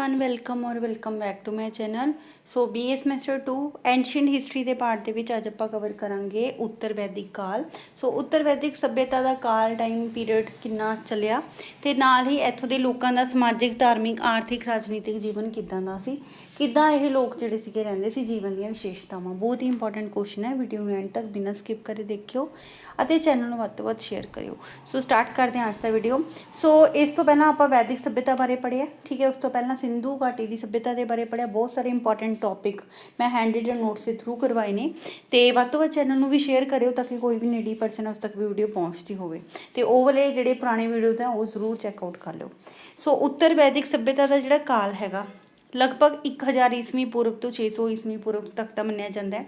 One welcome ਔਰ welcome back to my channel so BA semester 2 ancient history ਦੇ part ਦੇ ਵਿੱਚ ਅੱਜ ਆਪਾਂ ਕਵਰ ਕਰਾਂਗੇ ਉੱਤਰ ਵੈਦਿਕ ਕਾਲ। ਸੋ ਉੱਤਰ ਵੈਦਿਕ ਸਭਿਅਤਾ ਦਾ ਕਾਲ ਟਾਈਮ ਪੀਰੀਅਡ ਕਿੰਨਾ ਚੱਲਿਆ ਤੇ ਨਾਲ ਹੀ ਇੱਥੋਂ ਦੇ ਲੋਕਾਂ ਦਾ ਸਮਾਜਿਕ, ਧਾਰਮਿਕ, ਆਰਥਿਕ, ਰਾਜਨੀਤਿਕ ਜੀਵਨ ਕਿਦਾਂ ਦਾ ਸੀ। ਕਿੱਦਾਂ ਇਹ ਲੋਕ ਜਿਹੜੇ ਸੀਗੇ ਰਹਿੰਦੇ ਸੀ ਜੀਵਨ ਦੀਆਂ ਵਿਸ਼ੇਸ਼ਤਾਵਾਂ? ਬਹੁਤ ਹੀ ਇੰਪੋਰਟੈਂਟ ਕੁਐਸਚਨ ਹੈ ਵੀਡੀਓ ਨੂੰ ਐਂਡ ਤੱਕ ਬਿਨਾਂ ਸਕਿਪ ਕਰੇ ਦੇਖਿਓ ਅਤੇ ਚੈਨਲ ਨੂੰ ਵੱਧ ਤੋਂ ਵੱਧ ਸ਼ੇਅਰ ਕਰਿਓ। ਸੋ ਸਟਾਰਟ ਕਰਦੇ ਹਾਂ ਅੱਜ ਦਾ ਵੀਡੀਓ ਸੋ ਇਸ ਤੋਂ ਪਹਿਲਾਂ ਆਪਾਂ ਵੈਦਿਕ ਸਭਿਅਤਾ ਬਾਰੇ ਪੜ੍ਹਿਆ, ਠੀਕ ਹੈ? ਉਸ ਤੋਂ ਪਹਿਲਾਂ ਸਿੰਧੂ ਘਾਟੀ ਦੀ ਸਭਿਅਤਾ ਦੇ ਬਾਰੇ ਪੜ੍ਹਿਆ, ਬਹੁਤ ਸਾਰੇ ਇੰਪੋਰਟੈਂਟ ਟੌਪਿਕ ਮੈਂ ਹੈਂਡ ਰਿਟਨ ਨੋਟਸ ਦੇ ਥਰੂ ਕਰਵਾਏ ਨੇ। ਤੇ ਵੱਧ ਤੋਂ ਵੱਧ ਚੈਨਲ ਨੂੰ ਵੀ ਸ਼ੇਅਰ ਕਰਿਓ ਤਾਂ ਕਿ ਕੋਈ ਵੀ ਨੀਡੀ ਪਰਸਨ ਉਸ ਤੱਕ ਵੀ ਵੀਡੀਓ ਪਹੁੰਚਦੀ ਹੋਵੇ। ਤੇ ਉਹ ਵਾਲੇ ਜਿਹੜੇ ਪੁਰਾਣੇ ਵੀਡੀਓਜ਼ ਆ ਉਹ ਜ਼ਰੂਰ ਚੈੱਕ ਆਊਟ ਕਰ ਲਿਓ। ਸੋ ਉੱਤਰ ਵੈਦਿਕ ਸਭਿਅਤਾ ਦਾ ਜਿਹੜਾ ਕਾਲ ਹੈਗਾ ਲਗਭਗ 1000 ਈਸਵੀ ਪੂਰਵ ਤੋਂ 600 ਈਸਵੀ ਪੂਰਵ ਤੱਕ ਦਾ ਮੰਨਿਆ ਜਾਂਦਾ ਹੈ।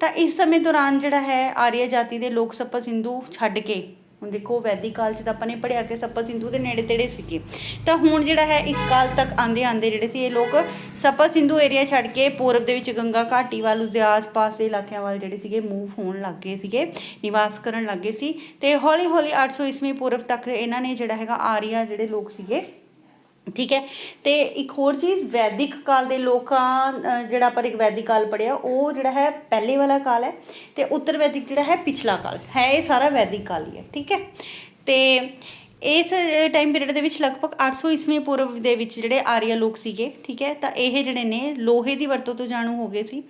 ਤਾਂ ਇਸ ਸਮੇਂ ਦੌਰਾਨ ਜਿਹੜਾ ਹੈ, ਆਰੀਆ ਜਾਤੀ ਦੇ ਲੋਕ ਸੱਪਾ ਸਿੰਧੂ ਛੱਡ ਕੇ, ਹੁਣ ਦੇਖੋ ਵੈਦਿਕ ਕਾਲ 'ਚ ਤਾਂ ਆਪਾਂ ਨੇ ਪੜਿਆ ਕਿ ਸੱਪਾ ਸਿੰਧੂ ਦੇ ਨੇੜੇ ਤੇੜੇ ਸੀਗੇ। ਤਾਂ ਹੁਣ ਜਿਹੜਾ ਹੈ, ਇਸ ਕਾਲ ਤੱਕ ਆਂਦੇ ਆਂਦੇ ਜਿਹੜੇ ਸੀ ਇਹ ਲੋਕ ਸੱਪਾ ਸਿੰਧੂ ਏਰੀਆ ਛੱਡ ਕੇ ਪੂਰਬ ਦੇ ਵਿੱਚ ਗੰਗਾ ਘਾਟੀ ਵੱਲ ਉਸਦੇ ਆਸ-ਪਾਸ ਦੇ ਇਲਾਕਿਆਂ ਵੱਲ ਜਿਹੜੇ ਸੀਗੇ ਮੂਵ ਹੋਣ ਲੱਗ ਗਏ ਸੀਗੇ, ਨਿਵਾਸ ਕਰਨ ਲੱਗ ਗਏ ਸੀ। ਤੇ ਹੌਲੀ-ਹੌਲੀ 800 ਈਸਵੀ ਪੂਰਵ ਤੱਕ ਇਹਨਾਂ ਨੇ ਜਿਹੜਾ ਹੈਗਾ ਆਰੀਆ ਜਿਹੜੇ ਲੋਕ ਸੀਗੇ ਠੀਕ ਹੈ? ਤੇ ਇੱਕ ਹੋਰ ਚੀਜ਼, ਵੈਦਿਕ ਕਾਲ ਦੇ ਲੋਕਾਂ ਜਿਹੜਾ ਪਰ ਇੱਕ ਵੈਦਿਕ ਕਾਲ ਪੜਿਆ ਉਹ ਜਿਹੜਾ ਹੈ ਪਹਿਲੇ ਵਾਲਾ ਕਾਲ ਹੈ ਤੇ ਉੱਤਰ ਵੈਦਿਕ ਜਿਹੜਾ ਹੈ ਪਿਛਲਾ ਕਾਲ। ਹੈ ਇਹ ਸਾਰਾ ਵੈਦਿਕ ਕਾਲ ਹੀ ਹੈ, ਠੀਕ ਹੈ? ਤੇ ਇਸ ਟਾਈਮ ਪੀਰੀਅਡ ਦੇ ਵਿੱਚ ਲਗਭਗ 800 ਈਸਵੀ ਪੂਰਵ ਦੇ ਵਿੱਚ ਜਿਹੜੇ ਆਰੀਆ ਲੋਕ ਸੀਗੇ, ਠੀਕ ਹੈ? ਤਾਂ ਇਹ ਜਿਹੜੇ ਨੇ ਲੋਹੇ ਦੀ ਵਰਤੋਂ ਤੋਂ ਜਾਣੂ ਹੋ ਗਏ ਸੀ।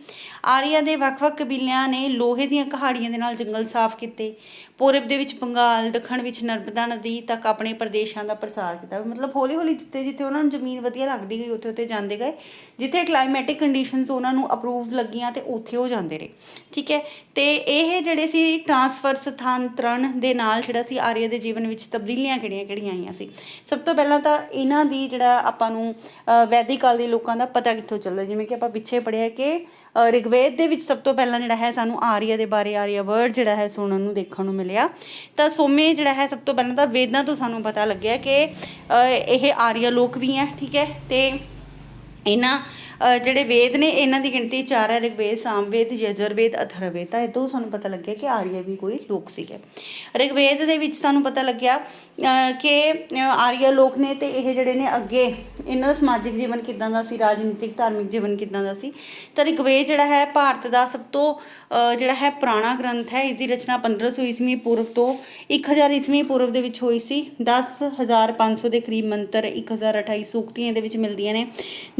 ਆਰੀਆ ਦੇ ਵੱਖ-ਵੱਖ ਕਬੀਲਿਆਂ ਨੇ ਲੋਹੇ ਦੀਆਂ ਕਹਾੜੀਆਂ ਦੇ ਨਾਲ ਜੰਗਲ ਸਾਫ਼ ਕੀਤੇ। ਪੂਰਬ ਦੇ ਵਿੱਚ ਬੰਗਾਲ, ਦੱਖਣ ਵਿੱਚ ਨਰਮਦਾ ਨਦੀ ਤੱਕ ਆਪਣੇ ਪ੍ਰਦੇਸ਼ਾਂ ਦਾ ਪ੍ਰਸਾਰ ਕੀਤਾ। ਮਤਲਬ ਹੌਲੀ-ਹੌਲੀ ਜਿੱਥੇ ਜਿੱਥੇ ਉਹਨਾਂ ਨੂੰ ਜ਼ਮੀਨ ਵਧੀਆ ਲੱਗਦੀ ਗਈ, ਉੱਥੇ ਉੱਥੇ ਜਾਂਦੇ ਗਏ। ਜਿੱਥੇ ਕਲਾਈਮੈਟਿਕ ਕੰਡੀਸ਼ਨਸ ਉਹਨਾਂ ਨੂੰ ਅਪਰੂਵ ਲੱਗੀਆਂ ਤੇ ਉੱਥੇ ਉਹ ਜਾਂਦੇ ਰਹੇ। ਠੀਕ ਹੈ? ਤੇ ਇਹ ਜਿਹੜੇ ਸੀ ਟਰਾਂਸਫਰ ਸਥਾਂਤਰਣ ਦੇ ਨਾਲ ਜਿਹੜਾ ਸੀ ਆਰੀਆ ਦੇ ਜੀਵਨ ਵਿੱਚ ਤਬਦੀਲੀਆਂ ਕਿਹੜੀਆਂ ਕਿਹੜੀਆਂ ਆਈਆਂ ਸੀ? ਸਭ ਤੋਂ ਪਹਿਲਾਂ ਤਾਂ ਇਹਨਾਂ ਦੀ ਜਿਹੜਾ ਆਪਾਂ ਨੂੰ ਵੈਦਿਕ ਕਾਲ ਦੇ ਲੋਕਾਂ ਦਾ ਪਤਾ ਕਿੱਥੋਂ ਚੱਲਦਾ ਜਿਵੇਂ ਕਿ ਆਪਾਂ ਪਿੱਛੇ ਪੜਿਆ ਕਿ ਰਿਗਵੇਦ ਦੇ ਵਿੱਚ ਸਭ ਤੋਂ ਪਹਿਲਾਂ ਜਿਹੜਾ ਹੈ ਸਾਨੂੰ ਆਰੀਆ ਦੇ ਬਾਰੇ ਆਰੀਆ ਵਰਡ ਜਿਹੜਾ ਹੈ ਸੁਣਨ ਨੂੰ ਦੇਖਣ ਨੂੰ ਮਿਲਿਆ। ਤਾਂ ਸੋਮੇ ਜਿਹੜਾ ਹੈ ਸਭ ਤੋਂ ਪਹਿਲਾਂ ਤਾਂ ਵੇਦਾਂ ਤੋਂ ਸਾਨੂੰ ਪਤਾ ਲੱਗਿਆ ਕਿ ਅ, ਇਹ ਆਰੀਆ ਲੋਕ ਵੀ ਹੈ ਠੀਕ ਹੈ? ਤੇ ਇਹਨਾਂ ਜਿਹੜੇ ਵੇਦ ਨੇ, ਇਹਨਾਂ ਦੀ ਗਿਣਤੀ ਚਾਰ ਹੈ, ਰਿਗਵੇਦ, ਸਾਮਵੇਦ, ਯਜੁਰਵੇਦ, ਅਥਰਵੇਦ। ਤਾਂ ਇਹ ਤੋਂ ਸਾਨੂੰ ਪਤਾ ਲੱਗਿਆ ਕਿ ਆਰੀਆ ਵੀ ਕੋਈ ਲੋਕ ਸੀਗੇ। ਰਿਗਵੇਦ ਦੇ ਵਿੱਚ ਸਾਨੂੰ ਪਤਾ ਲੱਗਿਆ ਕਿ ਆਰੀਆ ਲੋਕ ਨੇ ਤੇ ਇਹ ਜਿਹੜੇ ਨੇ ਅੱਗੇ, ਇਹਨਾਂ ਦਾ ਸਮਾਜਿਕ ਜੀਵਨ ਕਿਦਾਂ ਦਾ ਸੀ, ਰਾਜਨੀਤਿਕ, ਧਾਰਮਿਕ ਜੀਵਨ ਕਿਦਾਂ ਦਾ ਸੀ। ਤਾਂ ਰਿਗਵੇਦ ਜਿਹੜਾ ਹੈ, ਭਾਰਤ ਦਾ ਸਭ ਤੋਂ ਜਿਹੜਾ ਹੈ ਪੁਰਾਣਾ ਗ੍ਰੰਥ ਹੈ ਇਸ ਦੀ ਰਚਨਾ 1500 ਈਸਵੀ ਪੂਰਵ ਤੋਂ 1000 ਈਸਵੀ ਪੂਰਵ ਦੇ ਵਿੱਚ ਹੋਈ ਸੀ। 10500 ਦੇ ਕਰੀਬ ਮੰਤਰ 1028 ਸੂਕਤੀਆਂ ਇਹਦੇ ਵਿੱਚ ਮਿਲਦੀਆਂ ਨੇ।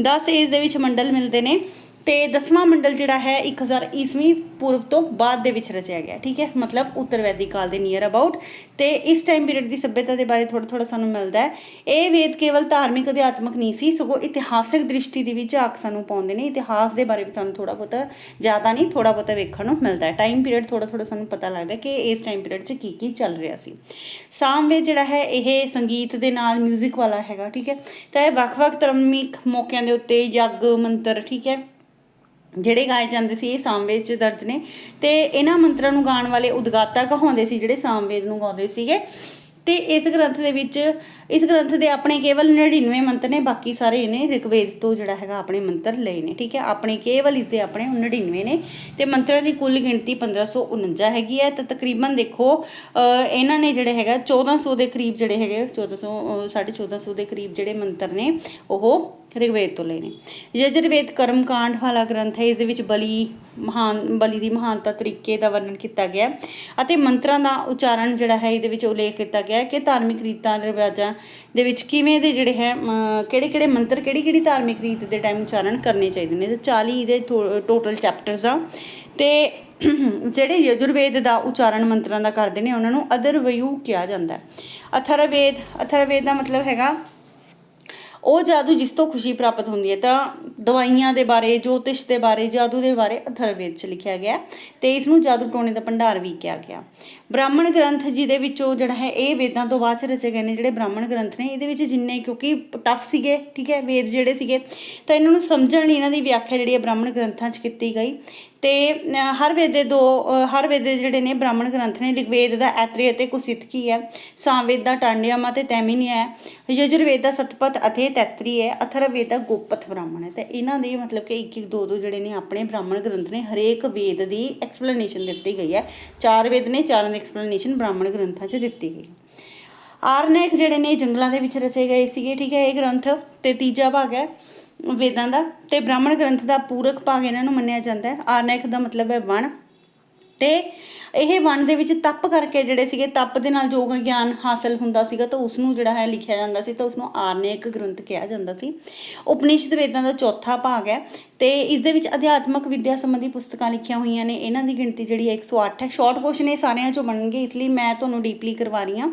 10 ਇਸ ਦੇ ਵਿੱਚ ਮੰਡਲ ਮਿਲਦੇ ਨੇ। ਤੇ ਦਸਵਾਂ ਮੰਡਲ ਜਿਹੜਾ ਹੈ 1000 ਈਸਵੀ ਪੂਰਵ ਤੋਂ ਬਾਅਦ ਦੇ ਵਿੱਚ ਰਚਿਆ ਗਿਆ, ਠੀਕ ਹੈ? ਮਤਲਬ ਉੱਤਰ ਵੈਦਿਕ ਕਾਲ ਦੇ ਨੀਅਰ ਅਬਾਊਟ ਤੇ ਇਸ ਟਾਈਮ ਪੀਰੀਅਡ ਦੀ ਸਭਿਅਤਾ ਦੇ ਬਾਰੇ ਥੋੜਾ ਥੋੜਾ ਸਾਨੂੰ ਮਿਲਦਾ ਹੈ। ਇਹ ਵੇਦ ਕੇਵਲ ਧਾਰਮਿਕ ਅਧਿਆਤਮਕ ਨਹੀਂ ਸੀ, ਸਗੋਂ ਇਤਿਹਾਸਕ ਦ੍ਰਿਸ਼ਟੀ ਦੇ ਵਿੱਚ ਝਾਕ ਸਾਨੂੰ ਪਾਉਂਦੇ ਨੇ। ਇਤਿਹਾਸ ਦੇ ਬਾਰੇ ਵੀ ਸਾਨੂੰ ਥੋੜਾ ਬਹੁਤਾ ਜ਼ਿਆਦਾ ਨਹੀਂ ਥੋੜਾ ਬਹੁਤਾ ਵੇਖਣ ਨੂੰ ਮਿਲਦਾ ਹੈ। ਟਾਈਮ ਪੀਰੀਅਡ ਥੋੜਾ ਥੋੜਾ ਸਾਨੂੰ ਪਤਾ ਲੱਗਦਾ ਕਿ ਇਸ ਟਾਈਮ ਪੀਰੀਅਡ 'ਚ ਕੀ ਕੀ ਚੱਲ ਰਿਹਾ ਸੀ। ਸਾਮਵੇਦ ਜਿਹੜਾ ਹੈ, ਇਹ ਸੰਗੀਤ ਦੇ ਨਾਲ 뮤직 ਵਾਲਾ ਹੈਗਾ, ਠੀਕ ਹੈ? ਤਾਂ ਇਹ ਵੱਖ-ਵੱਖ ਧਾਰਮਿਕ ਮੌਕਿਆਂ ਦੇ ਉੱਤੇ ਯੱਗ, ਮੰਤਰ, ਠੀਕ ਹੈ? ਜਿਹੜੇ ਗਾਏ ਜਾਂਦੇ ਸੀ, ਇਹ ਸਾਮਵੇਦ ਚ ਦਰਜ ਨੇ। ਤੇ ਇਹਨਾਂ ਮੰਤਰਾਂ ਨੂੰ ਗਾਉਣ ਵਾਲੇ ਉਦਗਾਤਾ ਕਹਾਉਂਦੇ ਸੀ, ਜਿਹੜੇ ਸਾਮਵੇਦ ਨੂੰ ਗਾਉਂਦੇ ਸੀਗੇ। ਤੇ ਇਸ ਗ੍ਰੰਥ ਦੇ ਵਿੱਚ, ਇਸ ਗ੍ਰੰਥ ਦੇ ਆਪਣੇ ਕੇਵਲ 99 ਮੰਤਰ ਨੇ, ਬਾਕੀ ਸਾਰੇ ਇਹਨੇ ਰਿਗਵੇਦ ਤੋਂ ਜਿਹੜਾ ਹੈਗਾ ਆਪਣੇ ਮੰਤਰ ਲਏ ਨੇ, ਠੀਕ ਹੈ? ਆਪਣੇ ਕੇਵਲ ਇਸੇ ਆਪਣੇ 99 ਨੇ। ਤੇ ਮੰਤਰਾਂ ਦੀ ਕੁੱਲ ਗਿਣਤੀ 1549 ਹੈਗੀ ਹੈ। ਤਾਂ ਤਕਰੀਬਨ ਦੇਖੋ ਇਹਨਾਂ ਨੇ ਜਿਹੜੇ ਹੈਗਾ 1400 ਦੇ ਕਰੀਬ ਜਿਹੜੇ ਹੈਗੇ 1400 ਅਹ ਸਾਢੇ 1400 ਦੇ ਕਰੀਬ ਜਿਹੜੇ ਮੰਤਰ ਨੇ, ਉਹ ਰਿਗਵੇਦ ਤੋਂ ਲਏ ਨੇ ਯਜੁਰਵੇਦ ਕਰਮਕਾਂਡ ਵਾਲਾ ਗ੍ਰੰਥ ਹੈ, ਇਸ ਦੇ ਵਿੱਚ ਬਲੀ ਮਹਾਨ, ਬਲੀ ਦੀ ਮਹਾਨਤਾ ਤਰੀਕੇ ਦਾ ਵਰਣਨ ਕੀਤਾ ਗਿਆ ਅਤੇ ਮੰਤਰਾਂ ਦਾ ਉਚਾਰਨ ਜਿਹੜਾ ਹੈ, ਇਹਦੇ ਵਿੱਚ ਉਲੇਖ ਕੀਤਾ ਗਿਆ ਕਿ ਧਾਰਮਿਕ ਰੀਤਾਂ, ਰਿਵਾਜਾਂ ਦੇ ਵਿੱਚ ਕਿਵੇਂ ਦੇ ਜਿਹੜੇ ਹੈ ਕਿਹੜੇ ਕਿਹੜੇ ਮੰਤਰ ਕਿਹੜੀ ਕਿਹੜੀ ਧਾਰਮਿਕ ਰੀਤ ਦੇ ਟਾਈਮ ਉਚਾਰਨ ਕਰਨੇ ਚਾਹੀਦੇ ਨੇ। ਤੇ 40 ਇਹਦੇ ਟੋਟਲ ਚੈਪਟਰਸ ਆ। ਤੇ ਜਿਹੜੇ ਯਜੁਰਵੇਦ ਦਾ ਉਚਾਰਨ ਮੰਤਰਾਂ ਦਾ ਕਰਦੇ ਨੇ, ਉਹਨਾਂ ਨੂੰ ਅਦਰਵਯੂ ਕਿਹਾ ਜਾਂਦਾ ਹੈ। ਅਥਰਵੇਦ ਅਥਰਵੇਦ ਦਾ ਮਤਲਬ ਹੈਗਾ ਉਹ ਜਾਦੂ ਜਿਸ ਤੋਂ ਖੁਸ਼ੀ ਪ੍ਰਾਪਤ ਹੁੰਦੀ ਹੈ, ਤਾਂ ਦਵਾਈਆਂ ਦੇ ਬਾਰੇ, ਜੋਤਿਸ਼ ਦੇ ਬਾਰੇ, ਜਾਦੂ ਦੇ ਬਾਰੇ ਅਥਰਵੇਦ ਚ ਲਿਖਿਆ ਗਿਆ ਤੇ ਇਸ ਨੂੰ ਜਾਦੂ ਟੋਣੇ ਦਾ ਭੰਡਾਰ ਵੀ ਕਿਹਾ ਗਿਆ। ਬ੍ਰਾਹਮਣ ਗ੍ਰੰਥ ਜਿਹਦੇ ਵਿੱਚੋਂ ਜਿਹੜਾ ਹੈ ਇਹ ਵੇਦਾਂ ਤੋਂ ਬਾਅਦ ਚ ਰਚੇ ਗਏ ਨੇ ਜਿਹੜੇ ਬ੍ਰਾਹਮਣ ਗ੍ਰੰਥ ਨੇ, ਇਹਦੇ ਵਿੱਚ ਜਿੰਨੇ ਕਿਉਂਕਿ ਟਫ ਸੀਗੇ, ਠੀਕ ਹੈ, ਵੇਦ ਜਿਹੜੇ ਸੀਗੇ, ਤਾਂ ਇਹਨਾਂ ਨੂੰ ਸਮਝਣ ਲਈ ਇਹਨਾਂ ਦੀ ਵਿਆਖਿਆ ਜਿਹੜੀ ਹੈ ਬ੍ਰਾਹਮਣ ਗ੍ਰੰਥਾਂ 'ਚ ਕੀਤੀ ਗਈ। ਤੇ ਹਰ ਵੇਦ ਦੇ ਦੋ ਹਰ ਵੇਦ ਦੇ ਜਿਹੜੇ ਨੇ ਬ੍ਰਾਹਮਣ ਗ੍ਰੰਥ ਨੇ ਰਿਗਵੇਦ ਦਾ ਐਤਰੀ ਅਤੇ ਕੁਸਿਤਕੀ ਹੈ ਸਾਮਵੇਦ ਦਾ ਟਾਂਡਿਆਮਾ ਤੇ ਤੈਮਿਨੀ ਹੈ, ਯਜੁਰਵੇਦ ਦਾ ਸਤਪਤ ਅਤੇ ਤੈਤਰੀ ਹੈ ਅਥਰਵੇਦ ਦਾ ਗੋਪਥ ਬ੍ਰਾਹਮਣ ਹੈ। ਤੇ ਇਹਨਾਂ ਦੇ ਮਤਲਬ ਕਿ ਇੱਕ ਇੱਕ ਦੋ ਦੋ ਜਿਹੜੇ ਨੇ ਆਪਣੇ ਬ੍ਰਾਹਮਣ ਗ੍ਰੰਥ ਨੇ, ਹਰੇਕ ਵੇਦ ਦੀ ਐਕਸਪਲੇਨੇਸ਼ਨ ਦਿੱਤੀ ਗਈ ਹੈ। ਚਾਰ ਵੇਦ ਨੇ, ਚਾਰਾਂ ਦੀ ਐਕਸਪਲੇਨੇਸ਼ਨ ਬ੍ਰਾਹਮਣ ਗ੍ਰੰਥਾਂ 'ਚ ਦਿੱਤੀ ਗਈ ਆਰਨੈਕ ਜਿਹੜੇ ਨੇ ਜੰਗਲਾਂ ਦੇ ਵਿੱਚ ਰਚੇ ਗਏ ਸੀਗੇ, ਠੀਕ ਹੈ, ਇਹ ਗ੍ਰੰਥ ਤੇ ਤੀਜਾ ਭਾਗ ਹੈ ਵੇਦਾਂ ਦਾ ਤੇ ਬ੍ਰਾਹਮਣ ਗ੍ਰੰਥ ਦਾ ਪੂਰਕ ਭਾਗ ਇਹਨਾਂ ਨੂੰ ਮੰਨਿਆ ਜਾਂਦਾ ਹੈ। ਆਰਨੈਕ ਦਾ ਮਤਲਬ ਹੈ ਵਣ ਤੇ ਇਹ ਵਣ ਦੇ ਵਿੱਚ ਤਪ ਕਰਕੇ ਜਿਹੜੇ ਸੀਗੇ, ਤਪ ਦੇ ਨਾਲ ਯੋਗ ਗਿਆਨ ਹਾਸਲ ਹੁੰਦਾ ਸੀਗਾ, ਤਾਂ ਉਸ ਨੂੰ ਜਿਹੜਾ ਹੈ ਲਿਖਿਆ ਜਾਂਦਾ ਸੀ, ਤਾਂ ਉਸ ਨੂੰ ਆਰਨੇਕ ਗ੍ਰੰਥ ਕਿਹਾ ਜਾਂਦਾ ਸੀ। ਉਪਨਿਸ਼ਦ ਵੇਦਾਂ ਦਾ ਚੌਥਾ ਭਾਗ ਹੈ ਤੇ ਇਸ ਦੇ ਵਿੱਚ ਅਧਿਆਤਮਕ ਵਿਦਿਆ ਸੰਬੰਧੀ ਪੁਸਤਕਾਂ ਲਿਖੀਆਂ ਹੋਈਆਂ ਨੇ। ਇਹਨਾਂ ਦੀ ਗਿਣਤੀ ਜਿਹੜੀ ਹੈ 108 ਹੈ। ਸ਼ਾਰਟ ਕੁਐਸਚਨ ਇਹ ਸਾਰਿਆਂ ਚੋਂ ਬਣਨਗੇ, ਇਸ ਲਈ ਮੈਂ ਤੁਹਾਨੂੰ ਡੀਪਲੀ ਕਰਵਾ ਰਹੀ ਹਾਂ।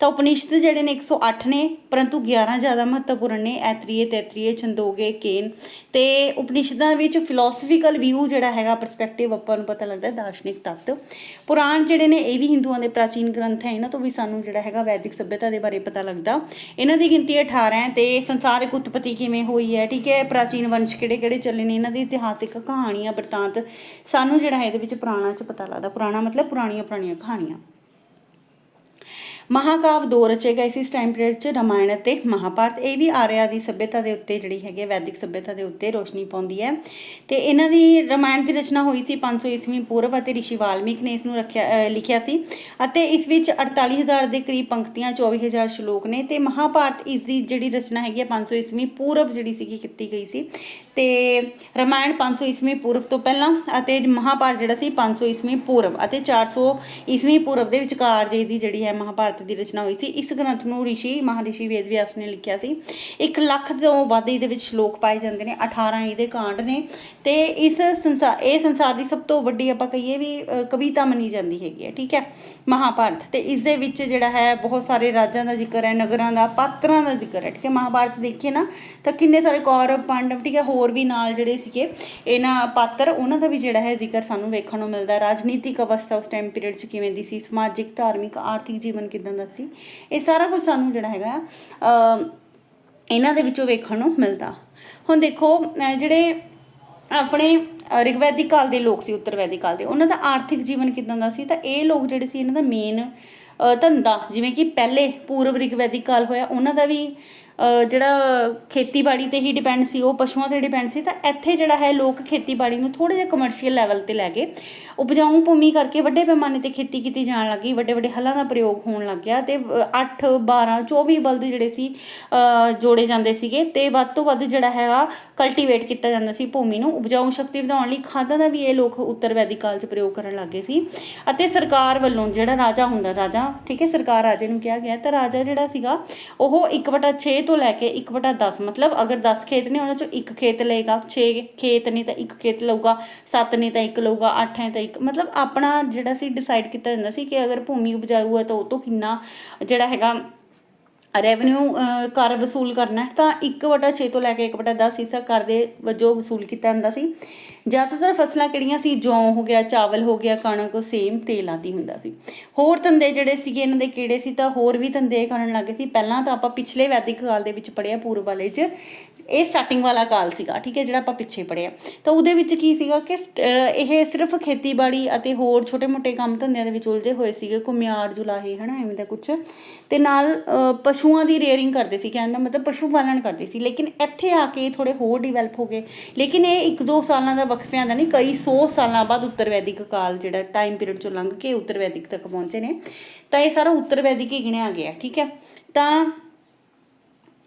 ਤਾਂ ਉਪਨਿਸ਼ਦ ਜਿਹੜੇ ਨੇ 108 ਨੇ, ਪਰੰਤੂ 11 ਜ਼ਿਆਦਾ ਮਹੱਤਵਪੂਰਨ ਨੇ, ਐਤਰੀਏ, ਤੈਤਰੀਏ, ਛੰਦੋਗੇ, ਕੇਨ। ਤੇ ਉਪਨਿਸ਼ਦਾਂ ਵਿੱਚ ਫਿਲਾਸਫੀਕਲ ਵਿਊ ਜਿਹੜਾ ਹੈਗਾ ਪਰਸਪੈਕਟਿਵ ਆਪਾਂ ਨੂੰ ਪਤਾ ਲੱਗਦਾ ਦਾਰਸ਼ਨਿਕ ਤੱਤ। ਪੁਰਾਣ ਜਿਹੜੇ ਨੇ, ਇਹ ਵੀ ਹਿੰਦੂਆਂ ਦੇ ਪ੍ਰਾਚੀਨ ਗ੍ਰੰਥ ਹੈ, ਇਹਨਾਂ ਤੋਂ ਵੀ ਸਾਨੂੰ ਜਿਹੜਾ ਹੈਗਾ ਵੈਦਿਕ ਸਭਿਅਤਾ ਦੇ ਬਾਰੇ ਪਤਾ ਲੱਗਦਾ। ਇਹਨਾਂ ਦੀ ਗਿਣਤੀ 18 ਹੈ ਤੇ ਸੰਸਾਰਿਕ ਉਤਪਤੀ ਕਿਵੇਂ ਹੋਈ ਹੈ, ਠੀਕ ਹੈ? ਪ੍ਰਾਚੀਨ ਵੰਸ਼ ਕਿਹੜੇ ਕਿਹੜੇ ਚੱਲੇ ਨੇ, ਇਹਨਾਂ ਦੀ ਇਤਿਹਾਸਿਕ ਕਹਾਣੀਆਂ, ਬਰਤਾਂਤ ਸਾਨੂੰ ਜਿਹੜਾ ਹੈ ਇਹਦੇ ਵਿੱਚ ਪੁਰਾਣਾ ਚ ਪਤਾ ਲੱਗਦਾ। ਪੁਰਾਣਾ ਮਤਲਬ ਪੁਰਾਣੀਆਂ ਪੁਰਾਣੀਆਂ ਕਹਾਣੀਆਂ। ਮਹਾਕਾਵ ਦੋ ਰਚੇ ਗਏ ਸੀ ਇਸ ਟਾਈਮ ਪੀਰੀਅਡ 'ਚ ਰਾਮਾਇਣ ਅਤੇ ਮਹਾਭਾਰਤ। ਇਹ ਵੀ ਆਰਿਆ ਦੀ ਸਭਿਅਤਾ ਦੇ ਉੱਤੇ ਜਿਹੜੀ ਹੈਗੀ ਹੈ, ਵੈਦਿਕ ਸਭਿਅਤਾ ਦੇ ਉੱਤੇ ਰੋਸ਼ਨੀ ਪਾਉਂਦੀ ਹੈ। ਤੇ ਇਹਨਾਂ ਦੀ ਰਾਮਾਇਣ ਦੀ ਰਚਨਾ ਹੋਈ ਸੀ 500 ਈਸਵੀ ਪੂਰਵ ਅਤੇ ਰਿਸ਼ੀ ਵਾਲਮੀਕ ਨੇ ਇਸ ਨੂੰ ਰੱਖਿਆ ਲਿਖਿਆ ਸੀ। ਅਤੇ ਇਸ ਵਿੱਚ 48000 ਦੇ ਕਰੀਬ ਪੰਕਤੀਆਂ 24000 ਸ਼ਲੋਕ ਨੇ ਤੇ ਮਹਾਭਾਰਤ ਇਸ ਦੀ ਜਿਹੜੀ ਰਚਨਾ ਹੈਗੀ ਹੈ 500 ਈਸਵੀ ਪੂਰਵ ਜਿਹੜੀ ਸੀਗੀ ਕੀਤੀ ਗਈ ਸੀ। ਤੇ ਰਾਮਾਇਣ 500 ਈਸਵੀ ਪੂਰਵ ਤੋਂ ਪਹਿਲਾਂ ਅਤੇ ਮਹਾਭਾਰਤ ਜਿਹੜਾ ਸੀ 500 ਈਸਵੀ ਪੂਰਵ ਅਤੇ 400 ਈਸਵੀ ਪੂਰਵ ਦੇ ਵਿਚਕਾਰ ਜੇ ਦੀ ਜਿਹੜੀ ਹੈ ਮਹਾਭਾਰਤ ਦੀ ਰਚਨਾ ਹੋਈ ਸੀ। ਇਸ ਗ੍ਰੰਥ ਨੂੰ ਰਿਸ਼ੀ, ਮਹਾਰਿਸ਼ੀ ਵੇਦ ਵਿਆਸ ਨੇ ਲਿਖਿਆ ਸੀ। 1 ਲੱਖ ਤੋਂ ਵੱਧ ਇਹਦੇ ਵਿੱਚ ਸ਼ਲੋਕ ਪਾਏ ਜਾਂਦੇ ਨੇ 18 ਇਹਦੇ ਕਾਂਡ ਨੇ ਤੇ ਇਸ ਸੰਸਾਰ ਇਹ ਸੰਸਾਰ ਦੀ ਸਭ ਤੋਂ ਵੱਡੀ ਆਪਾਂ ਕਹੀਏ ਵੀ ਕਵਿਤਾ ਮੰਨੀ ਜਾਂਦੀ ਹੈਗੀ ਹੈ, ਠੀਕ ਹੈ, ਮਹਾਭਾਰਤ ਤੇ ਇਸ ਦੇ ਵਿੱਚ ਜਿਹੜਾ ਹੈ ਬਹੁਤ ਸਾਰੇ ਰਾਜਾਂ ਦਾ ਜ਼ਿਕਰ ਹੈ, ਨਗਰਾਂ ਦਾ, ਪਾਤਰਾਂ ਦਾ ਜ਼ਿਕਰ ਹੈ, ਠੀਕ ਹੈ, ਮਹਾਭਾਰਤ ਦੇਖੀਏ ਨਾ ਤਾਂ ਕਿੰਨੇ ਸਾਰੇ ਕੌਰਵ, ਪਾਂਡਵ, ਠੀਕ ਹੈ, ਹੋਰ ਵੀ ਨਾਲ ਜਿਹੜੇ ਸੀਗੇ, ਇਹਨਾਂ ਪਾਤਰ, ਉਹਨਾਂ ਦਾ ਵੀ ਜਿਹੜਾ ਹੈ ਜ਼ਿਕਰ ਸਾਨੂੰ ਵੇਖਣ ਨੂੰ ਮਿਲਦਾ ਰਾਜਨੀਤਿਕ ਅਵਸਥਾ ਉਸ ਟਾਈਮ ਪੀਰੀਅਡ 'ਚ ਕਿਵੇਂ ਦੀ ਸੀ? ਸਮਾਜਿਕ, ਧਾਰਮਿਕ, ਆਰਥਿਕ ਜੀਵਨ ਕਿਦਾਂ ਦਾ ਸੀ? ਇਹ ਸਾਰਾ ਕੁਝ ਸਾਨੂੰ ਜਿਹੜਾ ਹੈਗਾ ਇਹਨਾਂ ਦੇ ਵਿੱਚੋਂ ਵੇਖਣ ਨੂੰ ਮਿਲਦਾ। ਹੁਣ ਦੇਖੋ, ਅਹ, ਜਿਹੜੇ ਆਪਣੇ ਰਿਗਵੈਦਿਕ ਕਾਲ ਦੇ ਲੋਕ ਸੀ, ਉੱਤਰ ਵੈਦਿਕ ਕਾਲ ਦੇ, ਉਹਨਾਂ ਦਾ ਆਰਥਿਕ ਜੀਵਨ ਕਿਦਾਂ ਦਾ ਸੀ? ਤਾਂ ਇਹ ਲੋਕ ਜਿਹੜੇ ਸੀ, ਇਹਨਾਂ ਦਾ ਮੇਨ ਧੰਦਾ, ਜਿਵੇਂ ਕਿ ਪਹਿਲੇ ਪੂਰਵ ਰਿਗਵੈਦਿਕ ਕਾਲ ਹੋਇਆ, ਉਹਨਾਂ ਦਾ ਵੀ ਜਿਹੜਾ ਖੇਤੀਬਾੜੀ ਤੇ ਹੀ ਡਿਪੈਂਡ ਸੀ, ਉਹ ਪਸ਼ੂਆਂ ਤੇ ਡਿਪੈਂਡ ਸੀ, ਤਾਂ ਇੱਥੇ ਜਿਹੜਾ ਹੈ ਲੋਕ ਖੇਤੀਬਾੜੀ ਨੂੰ ਥੋੜੇ ਜਿਹਾ ਕਮਰਸ਼ੀਅਲ ਲੈਵਲ ਤੇ ਲੈ ਗਏ। ਉਪਜਾਊ ਭੂਮੀ ਕਰਕੇ ਵੱਡੇ ਪੈਮਾਨੇ ਤੇ ਖੇਤੀ ਕੀਤੀ ਜਾਣ ਲੱਗੀ ਵੱਡੇ ਵੱਡੇ ਹਲਾਂ ਦਾ ਪ੍ਰਯੋਗ ਹੋਣ ਲੱਗ ਗਿਆ ਤੇ 8 12 24 ਬਲਦ ਜਿਹੜੇ ਸੀ ਜੋੜੇ ਜਾਂਦੇ ਸੀਗੇ ਤੇ ਵੱਧ ਤੋਂ ਵੱਧ ਜਿਹੜਾ ਹੈਗਾ ਕਲਟੀਵੇਟ ਕੀਤਾ ਜਾਂਦਾ ਸੀ ਭੂਮੀ ਨੂੰ। ਉਪਜਾਊ ਸ਼ਕਤੀ ਵਧਾਉਣ ਲਈ ਖਾਦਾਂ ਦਾ ਵੀ ਇਹ ਲੋਕ ਉੱਤਰ ਵੈਦਿਕ ਕਾਲ 'ਚ ਪ੍ਰਯੋਗ ਕਰਨ ਲੱਗੇ ਸੀ ਅਤੇ ਸਰਕਾਰ ਵੱਲੋਂ ਜਿਹੜਾ ਰਾਜਾ ਹੁੰਦਾ, ਰਾਜਾ, ਠੀਕ ਹੈ, ਸਰਕਾਰ ਰਾਜੇ ਨੂੰ ਕਿਹਾ ਗਿਆ, ਤਾਂ ਰਾਜਾ ਜਿਹੜਾ ਸੀਗਾ, ਉਹ 1/6 ਤੋਂ ਲੈ ਕੇ 1/10 ਮਤਲਬ ਅਗਰ 10 ਖੇਤ ਨੇ, ਉਹਨਾਂ ਚੋਂ ਇੱਕ ਖੇਤ ਲਏਗਾ 6 ਖੇਤ ਨੇ ਤਾਂ ਇੱਕ ਖੇਤ ਲਊਗਾ 7 ਨੇ ਤਾਂ ਇੱਕ ਲਊਗਾ 8 ਹੈ ਤਾਂ ਇੱਕ, ਮਤਲਬ ਆਪਣਾ ਜਿਹੜਾ ਸੀ ਡਿਸਾਈਡ ਕੀਤਾ ਜਾਂਦਾ ਸੀ ਕਿ ਅਗਰ ਭੂਮੀ ਉਪਜਾਊ ਹੈ ਤਾਂ ਉਹ ਤੋਂ ਕਿੰਨਾ ਜਿਹੜਾ ਹੈਗਾ ਰੈਵਨਿਊ ਕਰ ਵਸੂਲ ਕਰਨਾ ਹੈ, ਤਾਂ 1/6 ਤੋਂ ਲੈ ਕੇ 1/10 ਹਿੱਸਾ ਕਰ ਦੇ ਵਜੋਂ ਵਸੂਲ ਕੀਤਾ ਜਾਂਦਾ ਸੀ। ਜ਼ਿਆਦਾਤਰ ਫਸਲਾਂ ਕਿਹੜੀਆਂ ਸੀ? ਜੌਂ ਹੋ ਗਿਆ, ਚਾਵਲ ਹੋ ਗਿਆ, ਕਣਕ, ਸੇਮ ਤੇਲ ਆਦਿ ਹੁੰਦਾ ਸੀ। ਹੋਰ ਧੰਦੇ ਜਿਹੜੇ ਸੀਗੇ, ਇਹਨਾਂ ਦੇ ਕਿਹੜੇ ਸੀ? ਤਾਂ ਹੋਰ ਵੀ ਧੰਦੇ ਕਰਨ ਲੱਗੇ ਸੀ। ਪਹਿਲਾਂ ਤਾਂ ਆਪਾਂ ਪਿਛਲੇ ਵੈਦਿਕ ਕਾਲ ਦੇ ਵਿੱਚ ਪੜਿਆ ਪੂਰਬ ਵਾਲੇ 'ਚ, ਇਹ ਸਟਾਰਟਿੰਗ ਵਾਲਾ ਕਾਲ ਸੀਗਾ, ਠੀਕ ਹੈ, ਜਿਹੜਾ ਆਪਾਂ ਪਿੱਛੇ ਪੜਿਆ ਤਾਂ ਉਹਦੇ ਵਿੱਚ ਕੀ ਸੀਗਾ ਕਿ ਇਹ ਸਿਰਫ ਖੇਤੀਬਾੜੀ ਅਤੇ ਹੋਰ ਛੋਟੇ-ਮੋਟੇ ਕੰਮ ਧੰਦਿਆਂ ਦੇ ਵਿੱਚ ਉਲਝੇ ਹੋਏ ਸੀਗੇ, ਘੁਮਿਆਰ, ਜੁਲਾਹੇ, ਹਨਾ, ਐਵੇਂ ਦਾ ਕੁਝ ਤੇ ਨਾਲ ਪਸ਼ੂਆਂ ਦੀ ਰੇਅਰਿੰਗ ਕਰਦੇ ਸੀ ਕਹਿੰਦਾ ਮਤਲਬ ਪਸ਼ੂ ਪਾਲਣ ਕਰਦੇ ਸੀ। ਲੇਕਿਨ ਇੱਥੇ ਆ ਕੇ ਥੋੜੇ ਹੋਰ ਡਿਵੈਲਪ ਹੋ ਗਏ। ਲੇਕਿਨ ਇਹ 1-2 ਸਾਲਾਂ ਦਾ ਵਕਫਿਆਂ ਦਾ ਨਹੀਂ, ਕਈ 100 ਸਾਲਾਂ ਬਾਅਦ ਉੱਤਰ ਵੈਦਿਕ ਕਾਲ ਜਿਹੜਾ ਟਾਈਮ ਪੀਰੀਅਡ ਚੋਂ ਲੰਘ ਕੇ ਉੱਤਰ ਵੈਦਿਕ ਤੱਕ ਪਹੁੰਚੇ ਨੇ। ਤਾਂ ਇਹ ਸਾਰਾ ਉੱਤਰ ਵੈਦਿਕ ਹੀ ਗਿਣਿਆ ਗਿਆ, ਠੀਕ ਹੈ? ਤਾਂ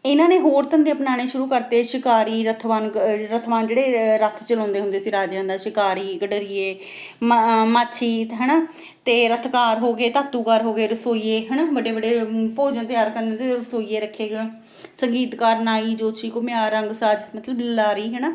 ਇਹਨਾਂ ਨੇ ਹੋਰ ਧੰਦੇ ਅਪਣਾਉਣੇ ਸ਼ੁਰੂ ਕਰਤੇ, ਸ਼ਿਕਾਰੀ, ਰਥਵਾਨ ਰਥਵਾਨ ਜਿਹੜੇ ਰੱਥ ਚਲਾਉਂਦੇ ਹੁੰਦੇ ਸੀ ਰਾਜਿਆਂ ਦਾ, ਸ਼ਿਕਾਰੀ, ਗਡਰੀਏ ਮਾਛੀ, ਹਨਾ? ਤੇ ਰਥਕਾਰ ਹੋ ਗਏ, ਧਾਤੂਕਾਰ ਹੋ ਗਏ, ਰਸੋਈਏ, ਹਨਾ? ਵੱਡੇ ਵੱਡੇ ਭੋਜਨ ਤਿਆਰ ਕਰਨ ਦੇ ਰਸੋਈਏ ਰੱਖੇ ਗਏ। ਸੰਗੀਤਕਾਰ, ਨਾਈ ਜੋਸ਼ੀ ਘੁਮਿਆਰ, ਰੰਗਸਾਜ, ਮਤਲਬ ਲਾਰੀ, ਹਨਾ?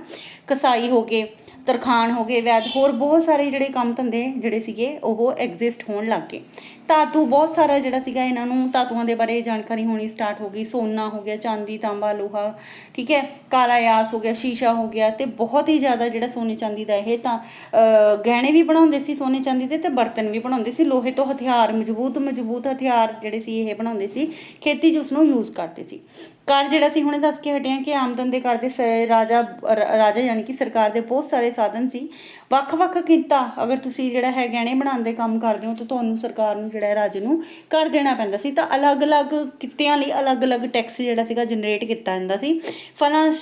ਕਸਾਈ ਹੋ ਗਏ। ਤਰਖਾਣ ਹੋ ਗਏ, ਵੈਦ, ਹੋਰ ਬਹੁਤ ਸਾਰੇ ਜਿਹੜੇ ਕੰਮ ਧੰਦੇ ਜਿਹੜੇ ਸੀਗੇ, ਉਹ ਐਗਜ਼ਿਸਟ ਹੋਣ ਲੱਗ ਗਏ। ਧਾਤੂ ਬਹੁਤ ਸਾਰਾ ਜਿਹੜਾ ਸੀਗਾ ਇਹਨਾਂ ਨੂੰ ਧਾਤੂਆਂ ਦੇ ਬਾਰੇ ਜਾਣਕਾਰੀ ਹੋਣੀ ਸਟਾਰਟ ਹੋ ਗਈ, ਸੋਨਾ ਹੋ ਗਿਆ, ਚਾਂਦੀ, ਤਾਂਬਾ, ਲੋਹਾ, ਠੀਕ ਹੈ, ਕਾਲਾ ਯਾਸ ਹੋ ਗਿਆ, ਸ਼ੀਸ਼ਾ ਹੋ ਗਿਆ ਤੇ ਬਹੁਤ ਹੀ ਜ਼ਿਆਦਾ ਜਿਹੜਾ ਸੋਨੇ ਚਾਂਦੀ ਦਾ ਇਹ ਤਾਂ ਗਹਿਣੇ ਵੀ ਬਣਾਉਂਦੇ ਸੀ ਸੋਨੇ ਚਾਂਦੀ ਦੇ ਤੇ ਬਰਤਨ ਵੀ ਬਣਾਉਂਦੇ ਸੀ, ਲੋਹੇ ਤੋਂ ਹਥਿਆਰ, ਮਜ਼ਬੂਤ ਮਜ਼ਬੂਤ ਹਥਿਆਰ ਜਿਹੜੇ ਸੀ ਇਹ ਬਣਾਉਂਦੇ ਸੀ, ਖੇਤੀ 'ਚ ਉਸ ਨੂੰ ਯੂਜ਼ ਕਰਦੇ ਸੀ। ਕਰ ਜਿਹੜਾ ਸੀ ਹੁਣੇ ਦੱਸ ਕੇ ਹਟਿਆ ਕਿ ਆਮਦਨ ਦੇ ਕਰ ਦੇ ਸ- ਰਾਜਾ ਰਾਜਾ ਯਾਨੀ ਕਿ ਸਰਕਾਰ ਦੇ ਬਹੁਤ ਸਾਰੇ ਸਾਧਨ ਸੀ। ਵੱਖ-ਵੱਖ ਕੀਤਾ, ਅਗਰ ਤੁਸੀਂ ਜਿਹੜਾ ਹੈ ਗਹਿਣੇ ਬਣਾਉਣ ਦੇ ਕੰਮ ਕਰਦੇ ਹੋ ਤਾਂ ਤੁਹਾਨੂੰ ਸਰਕਾਰ ਨੂੰ ਜਿਹੜਾ ਹੈ ਰਾਜੇ ਨੂੰ ਕਰ ਦੇਣਾ ਪੈਂਦਾ ਸੀ, ਤਾਂ ਅਲੱਗ-ਅਲੱਗ ਕਿੱਤਿਆਂ ਲਈ ਅਲੱਗ-ਅਲੱਗ ਟੈਕਸ ਜਿਹੜਾ ਸੀਗਾ ਜਨਰੇਟ ਕੀਤਾ ਜਾਂਦਾ ਸੀ। ਫਲਾਂ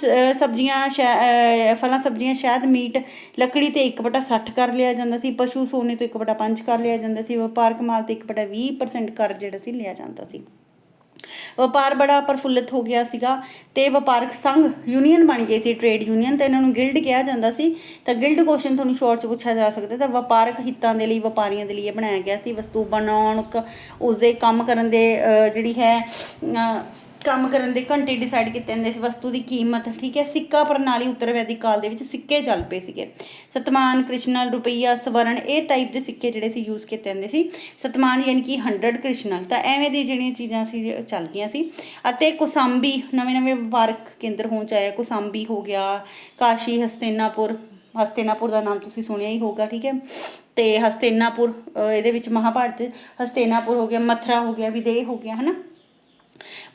ਸਬਜ਼ੀਆਂ ਸ਼ੈ- ਫਲਾਂ, ਸਬਜ਼ੀਆਂ ਸ਼ਾਇਦ ਮੀਟ, ਲੱਕੜੀ ਤੇ 1/60 ਕਰ ਲਿਆ ਜਾਂਦਾ ਸੀ, ਪਸ਼ੂ ਸੋਨੇ ਤੋਂ 1/5 ਕਰ ਲਿਆ ਜਾਂਦਾ ਸੀ, ਵਪਾਰਕ ਮਾਲ ਤੇ 1/20% ਕਰ ਜਿਹੜਾ ਸੀ ਲਿਆ ਜਾਂਦਾ ਸੀ। ਵਪਾਰ ਬੜਾ ਪ੍ਰਫੁੱਲਤ ਹੋ ਗਿਆ ਸੀਗਾ ਤੇ ਵਪਾਰਕ ਸੰਘ ਯੂਨੀਅਨ ਬਣ ਗਏ ਸੀ ਟ੍ਰੇਡ ਯੂਨੀਅਨ ਤੇ ਇਹਨਾਂ ਨੂੰ ਗਿਲਡ ਕਿਹਾ ਜਾਂਦਾ ਸੀ। ਤਾਂ ਗਿਲਡ ਕੁਐਸਚਨ ਤੁਹਾਨੂੰ ਸ਼ਾਰਟ ਚ ਪੁੱਛਿਆ ਜਾ ਸਕਦਾ, ਤਾਂ ਵਪਾਰਕ ਹਿੱਤਾਂ ਦੇ ਲਈ, ਵਪਾਰੀਆਂ ਦੇ ਲਈ ਇਹ ਬਣਾਇਆ ਗਿਆ ਸੀ। ਵਸਤੂ ਬਣਾਉਣ, ਕ- ਉਸਦੇ ਕੰਮ ਕਰਨ ਦੇ ਜਿਹੜੀ ਹੈ ਕੰਮ ਕਰਨ ਦੇ ਘੰਟੇ ਡਿਸਾਈਡ ਕੀਤੇ ਜਾਂਦੇ ਸੀ ਵਸਤੂ ਦੀ ਕੀਮਤ, ਠੀਕ ਹੈ? ਸਿੱਕਾ ਪ੍ਰਣਾਲੀ ਉੱਤਰ ਵੈਦਿਕ ਕਾਲ ਦੇ ਵਿੱਚ ਸਿੱਕੇ ਚੱਲ ਪਏ ਸੀਗੇ। ਸਤਮਾਨ ਕ੍ਰਿਸ਼ਨਲ ਰੁਪਈਆ, ਸਵਰਨ, ਇਹ ਟਾਈਪ ਦੇ ਸਿੱਕੇ ਜਿਹੜੇ ਸੀ ਯੂਜ਼ ਕੀਤੇ ਜਾਂਦੇ ਸੀ। ਸਤਮਾਨ ਯਾਨੀ ਕਿ 100 ਕ੍ਰਿਸ਼ਨਲ ਤਾਂ ਐਵੇਂ ਦੀ ਜਿਹੜੀਆਂ ਚੀਜ਼ਾਂ ਸੀ ਚੱਲ ਗਈਆਂ ਸੀ। ਅਤੇ ਕੁਸਾਂਬੀ, ਨਵੇਂ ਨਵੇਂ ਵਪਾਰਕ ਕੇਂਦਰ ਹੋਂ ਚ ਆਇਆ। ਕੁਸਾਂਬੀ ਹੋ ਗਿਆ, ਕਾਸ਼ੀ, ਹਸਤੇਨਾਪੁਰ ਹਸਤੇਨਾਪੁਰ ਦਾ ਨਾਮ ਤੁਸੀਂ ਸੁਣਿਆ ਹੀ ਹੋਗਾ ਠੀਕ ਹੈ? ਤੇ ਹਸਤੇਨਾਪੁਰ ਇਹਦੇ ਵਿੱਚ ਮਹਾਭਾਰਤ ਹਸਤੇਨਾਪੁਰ ਹੋ ਗਿਆ, ਮਥੁਰਾ ਹੋ ਗਿਆ, ਵਿਦੇਹ ਹੋ ਗਿਆ, ਹਨਾ?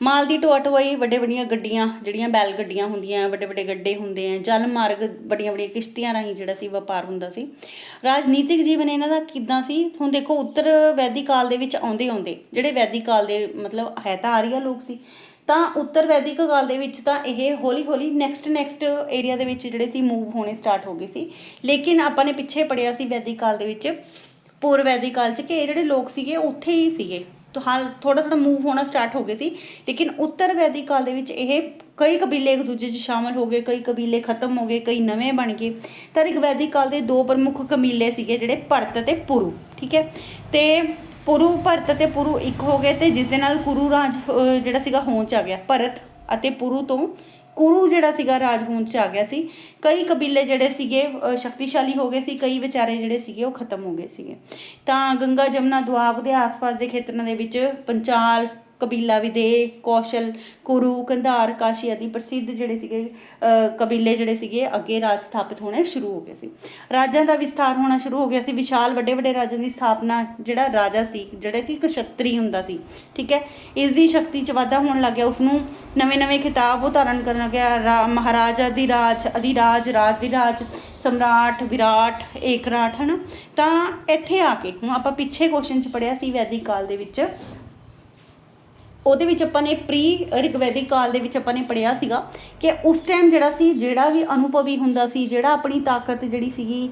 ਮਾਲ ਦੀ ਢੋਆ ਢੋਆਈ ਵੱਡੇ ਵੱਡੀਆਂ ਗੱਡੀਆਂ, ਜਿਹੜੀਆਂ ਬੈਲ ਗੱਡੀਆਂ ਹੁੰਦੀਆਂ, ਵੱਡੇ ਵੱਡੇ ਗੱਡੇ ਹੁੰਦੇ ਆ, ਜਲ ਮਾਰਗ ਵੱਡੀਆਂ ਵੱਡੀਆਂ ਕਿਸ਼ਤੀਆਂ ਰਾਹੀਂ ਜਿਹੜਾ ਸੀ ਵਪਾਰ ਹੁੰਦਾ ਸੀ। ਰਾਜਨੀਤਿਕ ਜੀਵਨ ਇਹਨਾਂ ਦਾ ਕਿੱਦਾਂ ਸੀ? ਹੁਣ ਦੇਖੋ, ਉੱਤਰ ਵੈਦਿਕ ਕਾਲ ਦੇ ਵਿੱਚ ਆਉਂਦੇ ਆਉਂਦੇ, ਜਿਹੜੇ ਵੈਦਿਕ ਕਾਲ ਦੇ ਮਤਲਬ ਹੈ ਤਾਂ ਆਰੀਆ ਲੋਕ ਸੀ, ਤਾਂ ਉੱਤਰ ਵੈਦਿਕ ਕਾਲ ਦੇ ਵਿੱਚ ਤਾਂ ਇਹ ਹੌਲੀ ਹੌਲੀ ਨੈਕਸਟ ਨੈਕਸਟ ਏਰੀਆ ਦੇ ਵਿੱਚ ਜਿਹੜੇ ਸੀ ਮੂਵ ਹੋਣੇ ਸਟਾਰਟ ਹੋ ਗਏ ਸੀ। ਲੇਕਿਨ ਆਪਾਂ ਨੇ ਪਿੱਛੇ ਪੜਿਆ ਸੀ ਵੈਦਿਕ ਕਾਲ ਦੇ ਵਿੱਚ, ਪੂਰਵ ਵੈਦਿਕ ਕਾਲ 'ਚ ਕਿ ਇਹ ਜਿਹੜੇ ਲੋਕ ਸੀਗੇ, ਉੱਥੇ ਹੀ ਸੀਗੇ। ਹਾਂ ਹਾਲ ਥੋੜਾ ਥੋੜਾ ਮੂਵ ਹੋਣਾ ਸਟਾਰਟ ਹੋ ਗਏ ਸੀ, ਲੇਕਿਨ ਉੱਤਰ ਵੈਦਿਕ ਕਾਲ ਦੇ ਵਿੱਚ ਇਹ ਕਈ ਕਬੀਲੇ ਇੱਕ ਦੂਜੇ 'ਚ ਸ਼ਾਮਲ ਹੋ ਗਏ, ਕਈ ਕਬੀਲੇ ਖਤਮ ਹੋ ਗਏ, ਕਈ ਨਵੇਂ ਬਣ ਗਏ। ਤਾਂ ਰਿਗ ਵੈਦਿਕ ਕਾਲ ਦੇ ਦੋ ਪ੍ਰਮੁੱਖ ਕਬੀਲੇ ਸੀਗੇ ਜਿਹੜੇ ਭਰਤ ਤੇ ਪੁਰੂ, ਠੀਕ ਹੈ? ਤੇ ਪੁਰੂ, ਭਰਤ ਤੇ ਪੁਰੂ ਇੱਕ ਹੋ ਗਏ ਤੇ ਜਿਸ ਦੇ ਨਾਲ ਕੁਰੂ ਰਾਜ ਜਿਹੜਾ ਸੀਗਾ ਹੋਂਦ ਚ ਆ ਗਿਆ, ਭਰਤ ਅਤੇ ਪੁਰੂ ਤੋਂ ਕੁਰੂ ਜਿਹੜਾ ਸੀਗਾ ਰਾਜ ਹੋਂਦ ਚ ਆ ਗਿਆ ਸੀ। ਕਈ ਕਬੀਲੇ ਜਿਹੜੇ ਸੀਗੇ ਸ਼ਕਤੀਸ਼ਾਲੀ ਹੋ ਗਏ ਸੀ, ਕਈ ਵਿਚਾਰੇ ਜਿਹੜੇ ਸੀਗੇ ਉਹ ਖਤਮ ਹੋ ਗਏ ਸੀਗੇ। ਤਾਂ ਗੰਗਾ ਜਮਨਾ ਦੁਆਬ ਦੇ ਆਸ-ਪਾਸ ਦੇ ਖੇਤਰਾਂ ਦੇ ਵਿੱਚ ਪੰਚਾਲ ਕਬੀਲਾ ਵਿਦੇ ਕੌਸ਼ਲ, ਕੁਰੂ, ਕੰਧਾਰ, ਕਾਸ਼ੀ ਆਦਿ ਪ੍ਰਸਿੱਧ ਜਿਹੜੇ ਸੀਗੇ ਕਬੀਲੇ ਜਿਹੜੇ ਸੀਗੇ, ਅੱਗੇ ਰਾਜ ਸਥਾਪਿਤ ਹੋਣੇ ਸ਼ੁਰੂ ਹੋ ਗਏ ਸੀ। ਰਾਜਾਂ ਦਾ ਵਿਸਥਾਰ ਹੋਣਾ ਸ਼ੁਰੂ ਹੋ ਗਿਆ ਸੀ। ਵਿਸ਼ਾਲ ਵੱਡੇ ਵੱਡੇ ਰਾਜਾਂ ਦੀ ਸਥਾਪਨਾ ਜਿਹੜਾ ਰਾਜਾ ਸੀ, ਜਿਹੜਾ ਕਿ ਇੱਕ ਸ਼ਕਤਰੀ ਹੁੰਦਾ ਸੀ, ਠੀਕ ਹੈ? ਇਸ ਦੀ ਸ਼ਕਤੀ ਚ ਵਾਧਾ ਹੋਣ ਲੱਗ ਗਿਆ। ਉਸ ਨੂੰ ਨਵੇਂ ਨਵੇਂ ਖਿਤਾਬ ਉਹ ਧਾਰਨ ਕਰਨ ਲੱਗਿਆ ਰਾ- ਮਹਾਰਾਜਾ ਦੀ ਰਾਜ, ਅਧਿਰਾਜ, ਰਾਜ ਦੀ ਰਾਜ, ਸਮਰਾਟ, ਵਿਰਾਟ, ਏਕਰਾਟ, ਹਨਾ? ਤਾਂ ਇੱਥੇ ਆ ਕੇ, ਹੁਣ ਆਪਾਂ ਪਿੱਛੇ ਕੁਐਸਚਨ ਚ ਪੜਿਆ ਸੀ ਵੈਦਿਕ ਕਾਲ ਦੇ ਵਿੱਚ। ਉਹਦੇ ਵਿੱਚ ਆਪਾਂ ਨੇ ਪ੍ਰੀ ਰਿਗਵੈਦਿਕ ਕਾਲ ਦੇ ਵਿੱਚ ਆਪਾਂ ਨੇ ਪੜਿਆ ਸੀਗਾ ਕਿ ਉਸ ਟਾਈਮ ਜਿਹੜਾ ਸੀ, ਜਿਹੜਾ ਵੀ ਅਨੁਭਵੀ ਹੁੰਦਾ ਸੀ, ਜਿਹੜਾ ਆਪਣੀ ਤਾਕਤ ਜਿਹੜੀ ਸੀਗੀ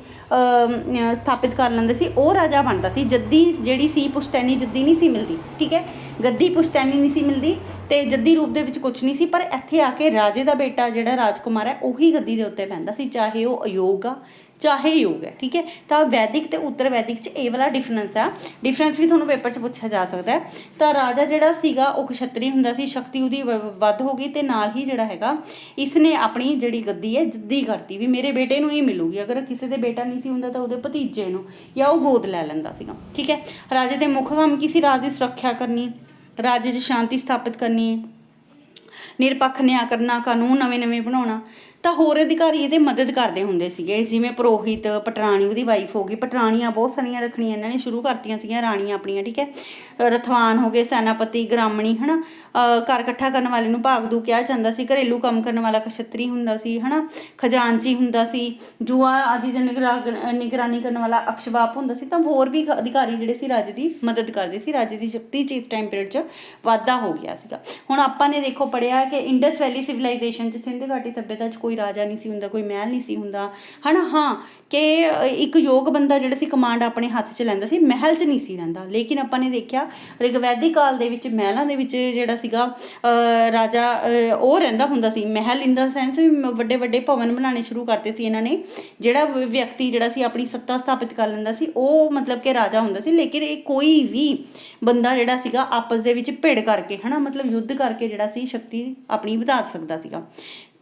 ਸਥਾਪਿਤ ਕਰ ਲੈਂਦਾ ਸੀ, ਉਹ ਰਾਜਾ ਬਣਦਾ ਸੀ। ਜੱਦੀ ਜਿਹੜੀ ਸੀ, ਪੁਸ਼ਤੈਨੀ ਜੱਦੀ ਨਹੀਂ ਸੀ ਮਿਲਦੀ, ਠੀਕ ਹੈ? ਗੱਦੀ ਪੁਸ਼ਤੈਨੀ ਨਹੀਂ ਸੀ ਮਿਲਦੀ ਤੇ ਜੱਦੀ ਰੂਪ ਦੇ ਵਿੱਚ ਕੁਝ ਨਹੀਂ ਸੀ, ਪਰ ਇੱਥੇ ਆ ਕੇ ਰਾਜੇ ਦਾ ਬੇਟਾ ਜਿਹੜਾ ਰਾਜਕੁਮਾਰ ਹੈ, ਉਹੀ ਗੱਦੀ ਦੇ ਉੱਤੇ ਪੈਂਦਾ ਸੀ, ਚਾਹੇ ਉਹ ਅਯੋਗ ਆ ਚਾਹੇ ਯੋਗ ਹੈ ਠੀਕ ਹੈ? ਤਾਂ ਵੈਦਿਕ ਤੇ ਉੱਤਰ ਵੈਦਿਕ ਚ ਇਹ ਵਾਲਾ ਡਿਫਰੈਂਸ ਆ। ਡਿਫਰੈਂਸ ਵੀ ਤੁਹਾਨੂੰ ਪੇਪਰ 'ਚ ਪੁੱਛਿਆ ਜਾ ਸਕਦਾ ਹੈ। ਤਾਂ ਰਾਜਾ ਜਿਹੜਾ ਸੀਗਾ, ਉਹ ਕਸ਼ਤਰੀ ਹੁੰਦਾ ਸੀ, ਸ਼ਕਤੀ ਉਹਦੀ ਵੱਧ ਹੋ ਗਈ ਤੇ ਨਾਲ ਹੀ ਜਿਹੜਾ ਹੈਗਾ ਇਸ ਨੇ ਆਪਣੀ ਜਿਹੜੀ ਗੱਦੀ ਹੈ, ਜੱਦੀ ਕਰਤੀ ਵੀ ਮੇਰੇ ਬੇਟੇ ਨੂੰ ਹੀ ਮਿਲੂਗੀ। ਅਗਰ ਕਿਸੇ ਦੇ ਬੇਟਾ ਨਹੀਂ ਸੀ ਹੁੰਦਾ ਤਾਂ ਉਹਦੇ ਭਤੀਜੇ ਨੂੰ ਜਾਂ ਉਹ ਗੋਦ ਲੈ ਲੈਂਦਾ ਸੀਗਾ, ਠੀਕ ਹੈ? ਰਾਜੇ ਦੇ ਮੁੱਖ ਕੰਮ ਕੀ ਸੀ? ਰਾਜ ਦੀ ਸੁਰੱਖਿਆ ਕਰਨੀ, ਰਾਜ 'ਚ ਸ਼ਾਂਤੀ ਸਥਾਪਿਤ ਕਰਨੀ, ਨਿਰਪੱਖ ਨਿਆਂ ਕਰਨਾ, ਕਾਨੂੰਨ ਨਵੇਂ-ਨਵੇਂ ਬਣਾਉਣਾ। ਤਾਂ ਹੋਰ ਅਧਿਕਾਰੀ ਇਹਦੇ ਮਦਦ ਕਰਦੇ ਹੁੰਦੇ ਸੀਗੇ। ਜਿਵੇਂ ਪੁਰੋਹਿਤ, ਪਟਰਾਣੀ, ਉਹਦੀ ਵਾਈਫ ਹੋ ਗਈ। ਪਟਰਾਣੀਆਂ ਬਹੁਤ ਸਾਰੀਆਂ ਰੱਖਣੀਆਂ ਇਹਨਾਂ ਨੇ ਸ਼ੁਰੂ ਕਰਤੀਆਂ ਸੀਗੀਆਂ, ਰਾਣੀਆਂ ਆਪਣੀਆਂ, ਠੀਕ ਹੈ। ਰਥਵਾਨ ਹੋ ਗਏ, ਸੈਨਾਪਤੀ, ਗ੍ਰਾਮਣੀ, ਹਨਾ? ਘਰ ਇਕੱਠਾ ਕਰਨ ਵਾਲੇ ਨੂੰ ਭਾਗਦੂ ਕਿਹਾ ਜਾਂਦਾ ਸੀ, ਘਰੇਲੂ ਕੰਮ ਕਰਨ ਵਾਲਾ ਕਸ਼ਤਰੀ ਹੁੰਦਾ ਸੀ, ਹਨਾ? ਖਜ਼ਾਨਚੀ ਹੁੰਦਾ ਸੀ, ਜੂਆ ਆਦਿ ਦੀ ਨਿਗਰਾ- ਨਿਗਰਾਨੀ ਕਰਨ ਵਾਲਾ ਅਕਸ਼ਵਾਪ ਹੁੰਦਾ ਸੀ, ਤਾਂ ਹੋਰ ਵੀ ਅਧਿਕਾਰੀ ਜਿਹੜੇ ਸੀ, ਰਾਜੇ ਦੀ ਮਦਦ ਕਰਦੇ ਸੀ, ਰਾਜੇ ਦੀ ਸ਼ਕਤੀ ਚ ਇਸ ਟਾਈਮ ਪੀਰੀਅਡ 'ਚ ਵਾਧਾ ਹੋ ਗਿਆ ਸੀਗਾ। ਹੁਣ ਆਪਾਂ ਨੇ ਦੇਖੋ ਪੜਿਆ ਕਿ ਇੰਡਸ ਵੈਲੀ ਸਿਵਲਾਈਜੇਸ਼ਨ 'ਚ ਸਿੰਧ ਘਾਟੀ ਸਭਿਅਤਾ 'ਚ ਕੋਈ ਰਾਜਾ ਨਹੀਂ ਸੀ ਹੁੰਦਾ, ਕੋਈ ਮਹਿਲ ਨਹੀਂ ਸੀ ਹੁੰਦਾ, ਹਨਾ? ਹਾਂ, ਕਿ ਇੱਕ ਯੋਗ ਬੰਦਾ ਜਿਹੜਾ ਸੀ, ਕਮਾਂਡ ਆਪਣੇ ਹੱਥ 'ਚ ਲੈਂਦਾ ਸੀ, ਮਹਿਲ 'ਚ ਨਹੀਂ ਸੀ ਰਹਿੰਦਾ। ਲੇਕਿਨ ਆਪਾਂ ਨੇ ਦੇਖਿਆ ਰਿਗਵੈਦਿਕ ਕਾਲ ਦੇ ਵਿੱਚ, ਮਹਿਲਾਂ ਦੇ ਵਿੱਚ ਜਿਹੜਾ ਸੀਗਾ। ਰਾਜਾ ਉਹ ਰਹਿੰਦਾ ਹੁੰਦਾ ਸੀ ਮਹਿਲ ਇਨ ਦਾ ਸੈਂਸ ਵੀ ਵੱਡੇ ਵੱਡੇ ਭਵਨ ਬਣਾਉਣੇ ਸ਼ੁਰੂ ਕਰਤੇ ਸੀ ਇਹਨਾਂ ਨੇ। ਜਿਹੜਾ ਵਿਅਕਤੀ ਜਿਹੜਾ ਸੀ ਆਪਣੀ ਸੱਤਾ ਸਥਾਪਿਤ ਕਰ ਲੈਂਦਾ ਸੀ, ਉਹ ਮਤਲਬ ਕਿ ਰਾਜਾ ਹੁੰਦਾ ਸੀ। ਲੇਕਿਨ ਇਹ ਕੋਈ ਵੀ ਬੰਦਾ ਜਿਹੜਾ ਸੀਗਾ ਆਪਸ ਦੇ ਵਿੱਚ ਭਿੜ ਕਰਕੇ, ਹਨਾ, ਮਤਲਬ ਯੁੱਧ ਕਰਕੇ ਜਿਹੜਾ ਸੀ, ਸ਼ਕਤੀ ਆਪਣੀ ਵਧਾ ਸਕਦਾ ਸੀਗਾ।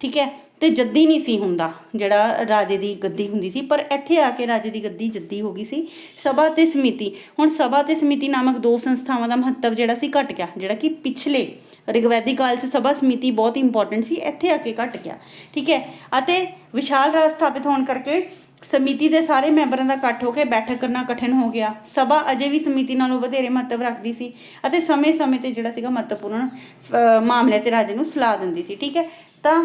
ਠੀਕ ਹੈ? ਤੇ ਜੱਦੀ ਨਹੀਂ ਸੀ ਹੁੰਦਾ ਜਿਹੜਾ ਰਾਜੇ ਦੀ ਗੱਦੀ ਹੁੰਦੀ ਸੀ ਪਰ ਇੱਥੇ ਆ ਕੇ ਰਾਜੇ ਦੀ ਗੱਦੀ ਜੱਦੀ ਹੋ ਗਈ ਸੀ। ਸਭਾ ਤੇ ਸਮਿਤੀ ਹੁਣ ਸਭਾ ਤੇ ਸਮਿਤੀ ਨਾਮਕ ਦੋ ਸੰਸਥਾਵਾਂ ਦਾ ਮਹੱਤਵ ਜਿਹੜਾ ਸੀ ਘਟ ਗਿਆ ਜਿਹੜਾ ਕਿ ਪਿਛਲੇ ਰਿਗਵੈਦਿਕ ਕਾਲ 'ਚ ਸਭਾ ਸਮਿਤੀ ਬਹੁਤ ਇੰਪੋਰਟੈਂਟ ਸੀ ਇੱਥੇ ਆ ਕੇ ਘਟ ਗਿਆ ਠੀਕ ਹੈ? ਅਤੇ ਵਿਸ਼ਾਲ ਰਾਜ ਸਥਾਪਿਤ ਹੋਣ ਕਰਕੇ ਸਮਿਤੀ ਦੇ ਸਾਰੇ ਮੈਂਬਰਾਂ ਦਾ ਇਕੱਠ ਹੋ ਕੇ ਬੈਠਕ ਕਰਨਾ ਕਠਿਨ ਹੋ ਗਿਆ। ਸਭਾ ਅਜੇ ਵੀ ਸਮਿਤੀ ਨਾਲੋਂ ਵਧੇਰੇ ਮਹੱਤਵ ਰੱਖਦੀ ਸੀ ਅਤੇ ਸਮੇਂ-ਸਮੇਂ ਤੇ ਜਿਹੜਾ ਸੀਗਾ ਮਹੱਤਵਪੂਰਨ ਅ, ਮਾਮਲੇ ਤੇ ਰਾਜੇ ਨੂੰ ਸਲਾਹ ਦਿੰਦੀ ਸੀ ਠੀਕ ਹੈ? ਤਾਂ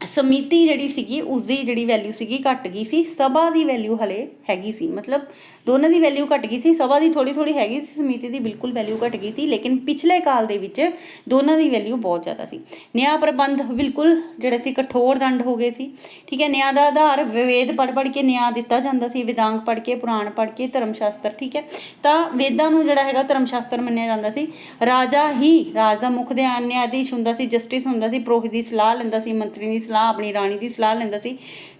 ਸਮਿਤੀ ਜਿਹੜੀ ਸੀਗੀ, ਉਸਦੀ ਜਿਹੜੀ ਵੈਲਿਊ ਸੀਗੀ ਘੱਟ ਗਈ ਸੀ, ਸਭਾ ਦੀ ਵੈਲਿਊ ਹਲੇ ਹੈਗੀ ਸੀ। ਮਤਲਬ ਦੋਨਾਂ ਦੀ ਵੈਲਿਊ ਘਟ ਗਈ ਸੀ ਸਭਾ ਦੀ ਥੋੜੀ ਥੋੜੀ ਹੈਗੀ ਸੀ ਸਮਿਤੀ ਦੀ ਬਿਲਕੁਲ ਵੈਲਿਊ ਘਟ ਗਈ ਸੀ ਲੇਕਿਨ ਪਿਛਲੇ ਕਾਲ ਦੇ ਵਿੱਚ ਦੋਨਾਂ ਦੀ ਵੈਲਿਊ ਬਹੁਤ ਜ਼ਿਆਦਾ ਸੀ ਨਿਆਂ ਪ੍ਰਬੰਧ ਬਿਲਕੁਲ ਜਿਹੜੇ ਸੀ ਕਠੋਰ ਦੰਡ ਹੋ ਗਏ ਸੀ ਠੀਕ ਹੈ ਨਿਆਂ ਦਾ ਆਧਾਰ ਵੇਦ ਪੜ੍ਹ ਪੜ੍ਹ ਕੇ ਨਿਆਂ ਦਿੱਤਾ ਜਾਂਦਾ ਸੀ ਵਿਦਾਂਗ ਪੜ੍ਹ ਕੇ ਪੁਰਾਣ ਪੜ੍ਹ ਕੇ ਧਰਮ ਸ਼ਾਸਤਰ ਠੀਕ ਹੈ ਤਾਂ ਵੇਦਾਂ ਨੂੰ ਜਿਹੜਾ ਹੈਗਾ ਧਰਮ ਸ਼ਾਸਤਰ ਮੰਨਿਆ ਜਾਂਦਾ ਸੀ ਰਾਜਾ ਹੀ ਰਾਜ ਦਾ ਮੁੱਖ ਧਿਆਨ ਨਿਆਧੀਸ਼ ਹੁੰਦਾ ਸੀ ਜਸਟਿਸ ਹੁੰਦਾ ਸੀ ਪ੍ਰੋਖ ਦੀ ਸਲਾਹ ਲੈਂਦਾ ਸੀ ਮੰਤਰੀ ਦੀ ਸਲਾਹ ਆਪਣੀ ਰਾਣੀ ਦੀ ਸਲਾਹ ਲੈਂਦਾ ਸੀ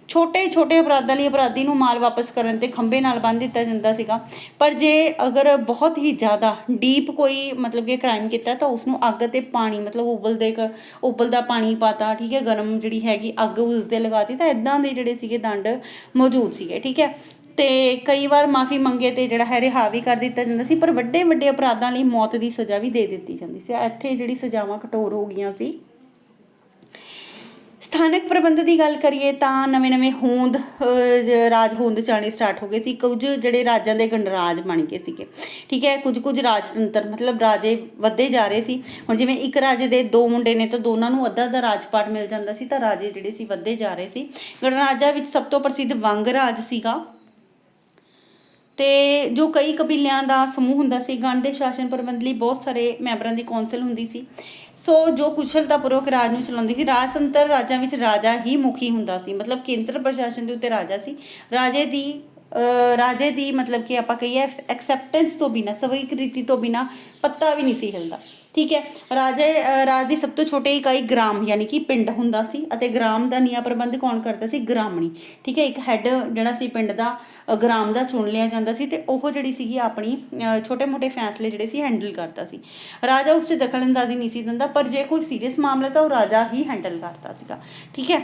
ਛੋਟੇ ਛੋਟੇ ਅਪਰਾਧਾਂ ਲਈ ਅਪਰਾਧੀ ਨੂੰ ਮਾਲ ਵਾਪਸ ਕਰਨ ਤੇ ਖੰਭੇ ਨਾਲ ਬੰਨ੍ਹ ਦਿੱਤਾ ਜਾਂਦਾ ਸੀਗਾ। ਪਰ ਜੇ ਅਗਰ ਬਹੁਤ ਹੀ ਜ਼ਿਆਦਾ ਡੀਪ ਕੋਈ ਮਤਲਬ ਕਿ ਕ੍ਰਾਈਮ ਕੀਤਾ, ਤਾਂ ਉਸ ਨੂੰ ਅੱਗ ਤੇ ਪਾਣੀ, ਮਤਲਬ ਉਬਲਦੇ ਕ ਉਬਲਦਾ ਪਾਣੀ ਪਾਤਾ, ਠੀਕ ਹੈ, ਗਰਮ ਜਿਹੜੀ ਹੈਗੀ ਅੱਗ ਉਸ ਦੇ ਲਗਾਤੀ ਤਾਂ ਇਦਾਂ ਦੇ ਜਿਹੜੇ ਸੀਗੇ ਦੰਡ ਮੌਜੂਦ ਸੀਗੇ, ਠੀਕ ਹੈ। ਤੇ ਕਈ ਵਾਰ ਮਾਫੀ ਮੰਗੇ ਤੇ ਜਿਹੜਾ ਹੈ, ਰਿਹਾ ਵੀ ਕਰ ਦਿੱਤਾ ਜਾਂਦਾ ਸੀ, ਪਰ ਵੱਡੇ ਵੱਡੇ ਅਪਰਾਧਾਂ ਲਈ ਮੌਤ ਦੀ ਸਜ਼ਾ ਵੀ ਦੇ ਦਿੱਤੀ ਜਾਂਦੀ ਸੀ। ਇੱਥੇ ਜਿਹੜੀ ਸਜ਼ਾਵਾਂ ਕਠੋਰ ਹੋ ਗਈਆਂ ਸੀ। ਸਥਾਨਕ ਪ੍ਰਬੰਧ ਦੀ ਗੱਲ ਕਰੀਏ ਤਾਂ ਨਵੇਂ-ਨਵੇਂ ਹੋਂਦ ਰਾਜ ਹੋਂਦ ਚਾਣੇ ਸਟਾਰਟ ਹੋ ਗਏ ਸੀ, ਕੁਝ ਜਿਹੜੇ ਰਾਜਾਂ ਦੇ ਗਣਰਾਜ ਬਣ ਗਏ ਸੀਗੇ। ਠੀਕ ਹੈ, ਕੁਝ ਕੁਝ ਰਾਜਤੰਤਰ ਮਤਲਬ ਰਾਜੇ ਵੱਧੇ ਜਾ ਰਹੇ ਸੀ। ਹੁਣ ਜਿਵੇਂ ਇੱਕ ਰਾਜੇ ਦੇ ਦੋ ਮੁੰਡੇ ਨੇ ਤਾਂ ਦੋਨਾਂ ਨੂੰ ਅੱਧਾ ਅੱਧਾ ਰਾਜਪਾਟ ਮਿਲ ਜਾਂਦਾ ਸੀ ਤਾਂ ਰਾਜੇ ਜਿਹੜੇ ਸੀ ਵੱਧੇ ਜਾ ਰਹੇ ਸੀ। ਗਣਰਾਜਾਂ ਵਿੱਚ ਸਭ ਤੋਂ ਪ੍ਰਸਿੱਧ ਵੰਗ ਰਾਜ ਸੀਗਾ। ਤੇ ਜੋ ਕਈ ਕਬੀਲਿਆਂ ਦਾ ਸਮੂਹ ਹੁੰਦਾ ਸੀ ਗਣ ਦੇ ਸ਼ਾਸਨ ਪ੍ਰਬੰਧ ਲਈ ਬਹੁਤ ਸਾਰੇ ਮੈਂਬਰਾਂ ਦੀ ਕੌਂਸਲ ਹੁੰਦੀ ਸੀ। ਸੋ ਜੋ ਕੁਸ਼ਲਤਾਪੂਰਵਕ ਰਾਜ ਨੂੰ ਚਲਾਉਂਦੀ ਸੀ ਰਾਜਤੰਤਰ ਰਾਜਾਂ ਵਿੱਚ ਰਾਜਾ ਹੀ ਮੁਖੀ ਹੁੰਦਾ ਸੀ। ਮਤਲਬ ਕੇਂਦਰ ਪ੍ਰਸ਼ਾਸਨ ਦੇ ਉੱਤੇ ਰਾਜਾ ਸੀ। ਰਾਜੇ ਦੀ ਰਾਜੇ ਦੀ ਮਤਲਬ ਕਿ ਆਪਾਂ ਕਹੀਏ ਐਕਸੈਪਟੈਂਸ ਤੋਂ ਬਿਨਾ ਸਵੀਕ੍ਰਿਤੀ ਤੋਂ ਬਿਨਾ ਪੱਤਾ ਵੀ ਨਹੀਂ ਸੀ ਹਿਲਦਾ। ਠੀਕ ਹੈ, ਰਾਜੇ ਰਾਜ ਦੀ ਸਭ ਤੋਂ ਛੋਟੀ ਇਕਾਈ ਗ੍ਰਾਮ, ਯਾਨੀ ਕਿ ਪਿੰਡ ਹੁੰਦਾ ਸੀ ਅਤੇ ਗ੍ਰਾਮ ਦਾ ਨਿਆਂ ਪ੍ਰਬੰਧ ਕੌਣ ਕਰਦਾ ਸੀ? ਗ੍ਰਾਮਣੀ। ਠੀਕ ਹੈ, ਇੱਕ ਹੈੱਡ ਜਿਹੜਾ ਸੀ ਪਿੰਡ ਦਾ ਗ੍ਰਾਮ ਦਾ ਚੁਣ ਲਿਆ ਜਾਂਦਾ ਸੀ ਤੇ ਉਹ ਜਿਹੜੀ ਸੀਗੀ ਆਪਣੀ ਛੋਟੇ-ਮੋਟੇ ਫੈਸਲੇ ਜਿਹੜੇ ਸੀ ਹੈਂਡਲ ਕਰਦਾ ਸੀ। ਰਾਜਾ ਉਸ 'ਚ ਦਖਲਅੰਦਾਜ਼ੀ ਨਹੀਂ ਸੀ ਦਿੰਦਾ, ਪਰ ਜੇ ਕੋਈ ਸੀਰੀਅਸ ਮਾਮਲਾ ਤਾਂ ਉਹ ਰਾਜਾ ਹੀ ਹੈਂਡਲ ਕਰਦਾ ਸੀਗਾ। ਠੀਕ ਹੈ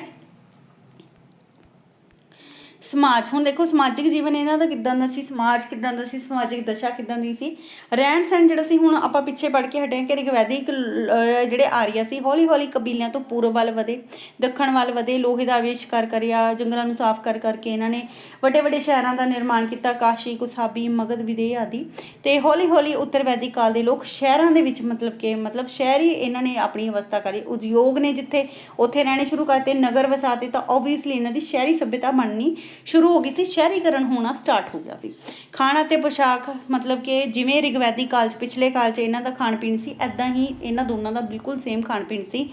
ਸਮਾਜ ਹੁਣ ਦੇਖੋ ਸਮਾਜਿਕ ਜੀਵਨ ਇਹਨਾਂ ਦਾ ਕਿੱਦਾਂ ਦਾ ਸੀ ਸਮਾਜ ਕਿੱਦਾਂ ਦਾ ਸੀ ਸਮਾਜਿਕ ਦਸ਼ਾ ਕਿੱਦਾਂ ਦੀ ਸੀ। ਰਹਿਣ ਸਹਿਣ ਜਿਹੜਾ ਸੀ ਹੁਣ ਆਪਾਂ ਪਿੱਛੇ ਪੜ ਕੇ ਹਟੇ ਹਾਂ ਕਿ ਰਿਗਵੈਦਿਕ ਅਹ, ਜਿਹੜੇ ਆਰੀਆ ਸੀ ਹੌਲੀ ਹੌਲੀ ਕਬੀਲਿਆਂ ਤੋਂ ਪੂਰਬ ਵੱਲ ਵਧੇ ਦੱਖਣ ਵੱਲ ਵਧੇ ਲੋਹੇ ਦਾ ਆਵਿਸ਼ਕਾਰ ਕਰਿਆ ਜੰਗਲਾਂ ਨੂੰ ਸਾਫ਼ ਕਰ ਕਰਕੇ ਇਹਨਾਂ ਨੇ ਵੱਡੇ ਵੱਡੇ ਸ਼ਹਿਰਾਂ ਦਾ ਨਿਰਮਾਣ ਕੀਤਾ ਕਾਸ਼ੀ ਕੁਸਾਬੀ ਮਗਧ ਵਿਦੇਹ ਆਦਿ। ਤੇ ਹੌਲੀ ਹੌਲੀ ਉੱਤਰ ਵੈਦਿਕ ਕਾਲ ਦੇ ਲੋਕ ਸ਼ਹਿਰਾਂ ਦੇ ਵਿੱਚ ਮਤਲਬ ਕਿ ਮਤਲਬ ਸ਼ਹਿਰੀ ਇਹਨਾਂ ਨੇ ਆਪਣੀ ਅਵਸਥਾ ਕਰੀ ਉਦਯੋਗ ਨੇ ਜਿੱਥੇ ਉੱਥੇ ਰਹਿਣੇ ਸ਼ੁਰੂ ਕਰਤੇ ਨਗਰ ਵਸਾਤੇ ਤਾਂ ਆਬਵੀਅਸਲੀ ਇਹਨਾਂ ਦੀ ਸ਼ਹਿਰੀ ਸਭਿਅਤਾ ਬਣਨੀ ਸ਼ੁਰੂ ਹੋ ਗਈ ਸੀ, ਸ਼ਹਿਰੀਕਰਨ ਹੋਣਾ ਸਟਾਰਟ ਹੋ ਗਿਆ ਸੀ। ਖਾਣਾ ਤੇ ਪੋਸ਼ਾਕ, ਮਤਲਬ ਕਿ ਜਿਵੇਂ ਰਿਗਵੈਦਿਕ ਕਾਲ ਚ, ਪਿਛਲੇ ਕਾਲ ਚ ਇਹਨਾਂ ਦਾ ਖਾਣ ਪੀਣ ਸੀ ਐਦਾਂ ਹੀ ਇਹਨਾਂ ਦੋਨਾਂ ਦਾ ਬਿਲਕੁਲ ਸੇਮ ਖਾਣ ਪੀਣ ਸੀ।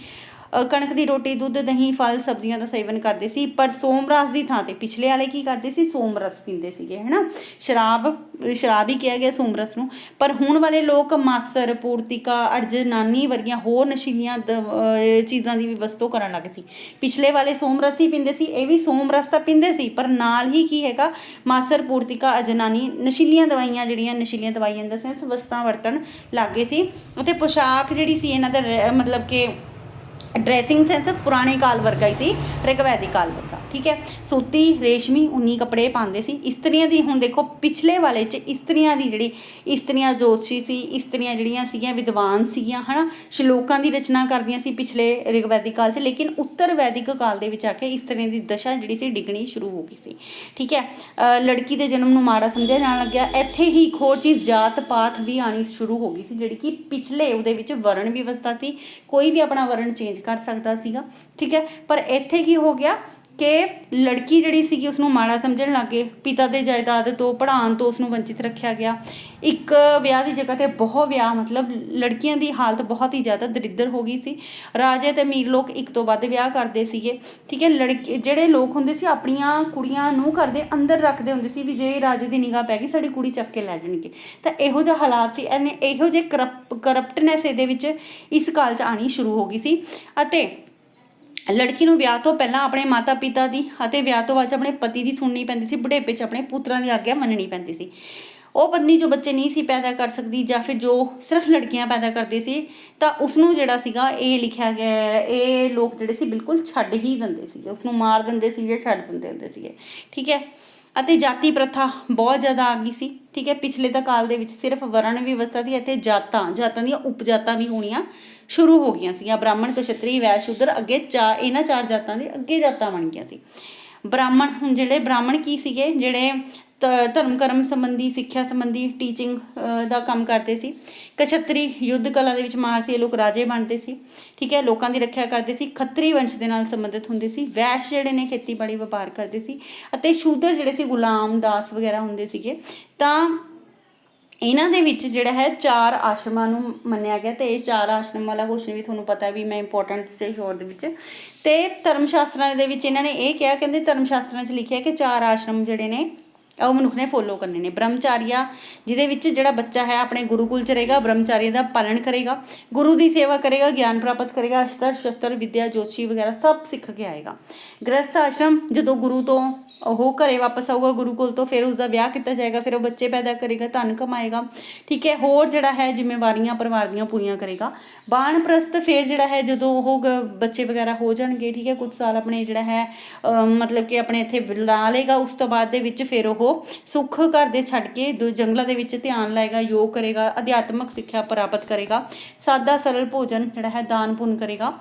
ਕਣਕ ਦੀ ਰੋਟੀ, ਦੁੱਧ, ਦਹੀਂ, ਫਲ, ਸਬਜ਼ੀਆਂ ਦਾ ਸੇਵਨ ਕਰਦੇ ਸੀ, ਪਰ ਸੋਮ ਰਸ ਦੀ ਥਾਂ ਤੇ ਪਿਛਲੇ ਵਾਲੇ ਕੀ ਕਰਦੇ ਸੀ? ਸੋਮ ਰਸ ਪੀਂਦੇ ਸੀਗੇ, ਹੈਨਾ? ਸ਼ਰਾਬ ਸ਼ਰਾਬ ਹੀ ਕਿਹਾ ਗਿਆ ਸੋਮ ਰਸ ਨੂੰ। ਪਰ ਹੁਣ ਵਾਲੇ ਲੋਕ ਮਾਸਰ, ਪੂਰਤਿਕਾ, ਅਰਜਨਾਨੀ ਵਰਗੀਆਂ ਹੋਰ ਨਸ਼ੀਲੀਆਂ ਦ- ਚੀਜ਼ਾਂ ਦੀ ਵੀ ਵਸਤੋਂ ਕਰਨ ਲੱਗ ਸੀ। ਪਿਛਲੇ ਵਾਲੇ ਸੋਮ ਰਸ ਹੀ ਪੀਂਦੇ ਸੀ, ਇਹ ਵੀ ਸੋਮ ਰਸ ਤਾਂ ਪੀਂਦੇ ਸੀ, ਪਰ ਨਾਲ ਹੀ ਕੀ ਹੈਗਾ? ਮਾਸਰ, ਪੂਰਤਿਕਾ ਅਜਨਾਨੀ ਨਸ਼ੀਲੀਆਂ ਦਵਾਈਆਂ ਜਿਹੜੀਆਂ ਨਸ਼ੀਲੀਆਂ ਦਵਾਈਆਂ ਦਾ ਸੈਂਸ ਵਸਤਾਂ ਵਰਤਣ ਲੱਗੇ ਸੀ। ਅਤੇ ਪੋਸ਼ਾਕ ਜਿਹੜੀ ਸੀ, ਇਹਨਾਂ ਦਾ ਰਹਿ- ਮਤਲਬ ਕਿ ਡਰੈਸਿੰਗ ਸੈਂਸ ਪੁਰਾਣੇ ਕਾਲ ਵਰਗਾ ਹੀ ਸੀ ਰਿਗਵੈਦਿਕ ਕਾਲ ਵਰਗਾ। ਠੀਕ ਹੈ? ਸੂਤੀ, ਰੇਸ਼ਮੀ, ਉਨੀ ਕੱਪੜੇ ਪਾਉਂਦੇ ਸੀ। ਇਸਤਰੀਆਂ ਦੀ ਹੁਣ ਦੇਖੋ, ਪਿਛਲੇ ਵਾਲੇ ਚ ਇਸਤਰੀਆਂ ਦੀ ਜਿਹੜੀ ਇਸਤਰੀਆਂ ਜੋਤਸ਼ੀ ਸੀ ਇਸਤਰੀਆਂ ਜਿਹੜੀਆਂ ਸੀਗੀਆਂ, ਵਿਦਵਾਨ ਸੀਗੀਆਂ, ਹਨਾ? ਸ਼ਲੋਕਾਂ ਦੀ ਰਚਨਾ ਕਰਦੀਆਂ ਸੀ ਪਿਛਲੇ ਰਿਗਵੈਦਿਕ ਕਾਲ ਚ, ਲੇਕਿਨ ਉੱਤਰ ਵੈਦਿਕ ਕਾਲ ਦੇ ਵਿੱਚ ਆ ਕੇ ਇਸਤਰੀਆਂ ਦੀ ਦਸ਼ਾ ਜਿਹੜੀ ਸੀ, ਡਿੱਗਣੀ ਸ਼ੁਰੂ ਹੋ ਗਈ ਸੀ। ਠੀਕ ਹੈ? ਲੜਕੀ ਦੇ ਜਨਮ ਨੂੰ ਮਾੜਾ ਸਮਝਿਆ ਜਾਣ ਲੱਗਿਆ। ਇੱਥੇ ਹੀ ਇੱਕ ਹੋਰ ਚੀਜ਼ ਜਾਤ ਪਾਤ ਵੀ ਆਣੀ ਸ਼ੁਰੂ ਹੋ ਗਈ ਸੀ, ਜਿਹੜੀ ਕਿ ਪਿਛਲੇ ਉਹਦੇ ਵਿੱਚ ਵਰਣ ਵਿਵਸਥਾ ਸੀ। ਕੋਈ ਵੀ ਆਪਣਾ ਵਰਣ ਚੇਂਜ ਕਰ ਸਕਦਾ ਸੀਗਾ। ਠੀਕ ਹੈ? ਪਰ ਇੱਥੇ ਕੀ ਹੋ ਗਿਆ? ਕਿ ਲੜਕੀ ਜਿਹੜੀ ਸੀਗੀ ਉਸ ਨੂੰ ਮਾੜਾ ਸਮਝਣ ਲੱਗੇ, ਪਿਤਾ ਦੇ ਜਾਇਦਾਦ ਤੋਂ, ਪੜ੍ਹਾਉਣ ਤੋਂ ਉਸ ਨੂੰ ਵੰਚਿਤ ਰੱਖਿਆ ਗਿਆ। ਇੱਕ ਵਿਆਹ ਦੀ ਜਗ੍ਹਾ ਤੇ ਬਹੁਤ ਵਿਆਹ, ਮਤਲਬ ਲੜਕੀਆਂ ਦੀ ਹਾਲਤ ਬਹੁਤ ਹੀ ਜ਼ਿਆਦਾ ਦਰਿਦਰ ਹੋ ਗਈ ਸੀ। ਰਾਜੇ ਤੇ ਅਮੀਰ ਲੋਕ ਇੱਕ ਤੋਂ ਵੱਧ ਵਿਆਹ ਕਰਦੇ ਸੀਗੇ। ਠੀਕ ਹੈ, ਲੜਕੇ, ਜਿਹੜੇ ਲੋਕ ਹੁੰਦੇ ਸੀ, ਆਪਣੀਆਂ ਕੁੜੀਆਂ ਨੂੰ ਘਰ ਦੇ ਅੰਦਰ ਰੱਖਦੇ ਹੁੰਦੇ ਸੀ ਵੀ ਜੇ ਰਾਜੇ ਦੀ ਨਿਗਾਹ ਪੈ ਗਈ, ਸਾਡੀ ਕੁੜੀ ਚੱਕ ਕੇ ਲੈ ਜਾਣਗੇ। ਤਾਂ ਇਹੋ ਜਿਹਾ ਹਾਲਾਤ ਸੀ। ਇਹਨੇ ਇਹੋ ਜਿਹੇ ਕਰਪ, ਕਰਪਟਨੈਸ ਇਹਦੇ ਵਿੱਚ ਇਸ ਕਾਲ 'ਚ ਆਣੀ ਸ਼ੁਰੂ ਹੋ ਗਈ ਸੀ। ਅਤੇ ਲੜਕੀ ਨੂੰ ਵਿਆਹ ਤੋਂ ਪਹਿਲਾਂ ਆਪਣੇ ਮਾਤਾ-ਪਿਤਾ ਦੀ ਅਤੇ ਵਿਆਹ ਤੋਂ ਬਾਅਦ 'ਚ ਆਪਣੇ ਪਤੀ ਦੀ ਸੁਣਨੀ ਪੈਂਦੀ ਸੀ, ਬੁਢੇਪੇ 'ਚ ਆਪਣੇ ਪੁੱਤਰਾਂ ਦੀ ਆਗਿਆ ਮੰਨਣੀ ਪੈਂਦੀ ਸੀ। ਉਹ ਪਤਨੀ ਜੋ ਬੱਚੇ ਨਹੀਂ ਸੀ ਪੈਦਾ ਕਰ ਸਕਦੀ ਜਾਂ ਫਿਰ ਜੋ ਸਿਰਫ ਲੜਕੀਆਂ ਪੈਦਾ ਕਰਦੀ ਸੀ, ਤਾਂ ਉਸ ਨੂੰ ਜਿਹੜਾ ਸੀਗਾ ਇਹ ਲਿਖਿਆ ਗਿਆ ਇਹ ਲੋਕ ਜਿਹੜੇ ਸੀ ਬਿਲਕੁਲ ਛੱਡ ਹੀ ਦਿੰਦੇ ਸੀਗੇ ਉਸ ਨੂੰ ਮਾਰ ਦਿੰਦੇ ਸੀਗੇ, ਛੱਡ ਦਿੰਦੇ ਹੁੰਦੇ ਸੀਗੇ। ਠੀਕ ਹੈ? ਅਤੇ ਜਾਤੀ ਪ੍ਰਥਾ ਬਹੁਤ ਜ਼ਿਆਦਾ ਆ ਗਈ ਸੀ, ਠੀਕ ਹੈ, ਪਿਛਲੇ ਤਾਂ ਕਾਲ ਦੇ ਵਿੱਚ ਸਿਰਫ ਵਰਣ ਵਿਵਸਥਾ ਸੀ ਅਤੇ ਜਾਤਾਂ ਜਾਤਾਂ ਦੀਆਂ ਉਪਜਾਤਾਂ ਵੀ ਹੋਣੀਆਂ ਸ਼ੁਰੂ ਹੋ ਗਈਆਂ ਸੀਗੀਆਂ, ਬ੍ਰਾਹਮਣ, ਕਸ਼ਤਰੀ, ਵੈਸ਼, ਸ਼ੂਦਰ, ਅੱਗੇ ਚਾ, ਇਹਨਾਂ ਚਾਰ ਜਾਤਾਂ ਦੇ ਅੱਗੇ ਜਾਤਾਂ ਬਣ ਗਈਆਂ ਸੀ। ਬ੍ਰਾਹਮਣ, ਹੁਣ ਜਿਹੜੇ ਬ੍ਰਾਹਮਣ ਕੀ ਸੀਗੇ, ਜਿਹੜੇ ਧਰਮ ਕਰਮ ਸੰਬੰਧੀ, ਸਿੱਖਿਆ ਸੰਬੰਧੀ ਟੀਚਿੰਗ ਦਾ ਕੰਮ ਕਰਦੇ ਸੀ। ਕਛਤਰੀ ਯੁੱਧ ਕਲਾ ਦੇ ਵਿੱਚ ਮਾਰ ਸੀ ਇਹ ਲੋਕ ਰਾਜੇ ਬਣਦੇ ਸੀ। ਠੀਕ ਹੈ, ਲੋਕਾਂ ਦੀ ਰੱਖਿਆ ਕਰਦੇ ਸੀ। ਖੱਤਰੀ ਵੰਸ਼ ਦੇ ਨਾਲ ਸੰਬੰਧਿਤ ਹੁੰਦੇ ਸੀ। ਵੈਸ਼ ਜਿਹੜੇ ਨੇ, ਖੇਤੀਬਾੜੀ, ਵਪਾਰ ਕਰਦੇ ਸੀ। ਅਤੇ ਸ਼ੂਦਰ ਜਿਹੜੇ ਸੀ, ਗੁਲਾਮ, ਦਾਸ ਵਗੈਰਾ ਹੁੰਦੇ ਸੀਗੇ। ਤਾਂ ਇਹਨਾਂ ਦੇ ਵਿੱਚ ਜਿਹੜਾ ਹੈ, ਚਾਰ ਆਸ਼ਰਮਾਂ ਨੂੰ ਮੰਨਿਆ ਗਿਆ ਤੇ ਇਹ ਚਾਰ ਆਸ਼ਰਮ ਵਾਲਾ ਕੁਐਸਚਨ ਵੀ ਤੁਹਾਨੂੰ ਪਤਾ ਵੀ ਮੈਂ ਇੰਪੋਰਟੈਂਟ ਤੇ ਸ਼ੋਰ ਦੇ ਵਿੱਚ। ਤੇ ਧਰਮ ਸ਼ਾਸਤਰਾਂ ਦੇ ਵਿੱਚ ਇਹਨਾਂ ਨੇ ਇਹ ਕਿਹਾ, ਕਹਿੰਦੇ ਧਰਮ ਸ਼ਾਸਤਰਾਂ 'ਚ ਲਿਖਿਆ ਕਿ ਚਾਰ ਆਸ਼ਰਮ ਜਿਹੜੇ ਨੇ ਉਹ ਮਨੁੱਖ ਨੇ ਫੋਲੋ ਕਰਨੇ ਨੇ। ਬ੍ਰਹਮਚਾਰੀਆ ਜਿਹਦੇ ਵਿੱਚ ਜਿਹੜਾ ਬੱਚਾ ਹੈ, ਆਪਣੇ ਗੁਰੂਕੁਲ ਚ ਰਹੇਗਾ ਬ੍ਰਹਮਚਾਰੀ ਦਾ ਪਾਲਣ ਕਰੇਗਾ, ਗੁਰੂ ਦੀ ਸੇਵਾ ਕਰੇਗਾ, ਗਿਆਨ ਪ੍ਰਾਪਤ ਕਰੇਗਾ ਅਸ਼ਤਰ ਸ਼ਸਤਰ ਵਿਦਿਆ ਜੋਸ਼ੀ ਵਗੈਰਾ ਸਭ ਸਿੱਖ ਕੇ ਆਏਗਾ। ਗ੍ਰਸਥ ਆਸ਼ਰਮ ਜਦੋਂ ਗੁਰੂ ਤੋਂ ਉਹ ਘਰੇ ਵਾਪਸ ਆਊਗਾ ਗੁਰੂਕੁਲ ਤੋਂ ਫਿਰ ਉਸਦਾ ਵਿਆਹ ਕੀਤਾ ਜਾਏਗਾ ਫਿਰ ਉਹ ਬੱਚੇ ਪੈਦਾ ਕਰੇਗਾ ਧਨ ਕਮਾਏਗਾ ਠੀਕ ਹੈ ਹੋਰ ਜਿਹੜਾ ਹੈ ਜ਼ਿੰਮੇਵਾਰੀਆਂ ਪਰਿਵਾਰ ਦੀਆਂ ਪੂਰੀਆਂ ਕਰੇਗਾ ਬਾਣਪ੍ਰਸਤ ਫਿਰ ਜਿਹੜਾ ਹੈ ਜਦੋਂ ਉਹ ਗ- ਬੱਚੇ ਵਗੈਰਾ ਹੋ ਜਾਣਗੇ ਠੀਕ ਹੈ ਕੁਝ ਸਾਲ ਆਪਣੇ ਜਿਹੜਾ ਹੈ ਅਮ ਮਤਲਬ ਕਿ ਆਪਣੇ ਇੱਥੇ ਲਾ ਲਏਗਾ ਉਸ ਤੋਂ ਬਾਅਦ ਦੇ ਵਿੱਚ ਫਿਰ ਉਹ ਸੁੱਖ ਘਰ ਦੇ ਛੱਡ ਕੇ ਦੂ ਜੰਗਲਾਂ ਦੇ ਵਿੱਚ ਧਿਆਨ ਲਾਏਗਾ ਯੋਗ ਕਰੇਗਾ ਅਧਿਆਤਮਕ ਸਿੱਖਿਆ ਪ੍ਰਾਪਤ ਕਰੇਗਾ ਸਾਦਾ ਸਰਲ ਭੋਜਨ ਜਿਹੜਾ ਹੈ ਦਾਨ ਪੁੰਨ ਕਰੇਗਾ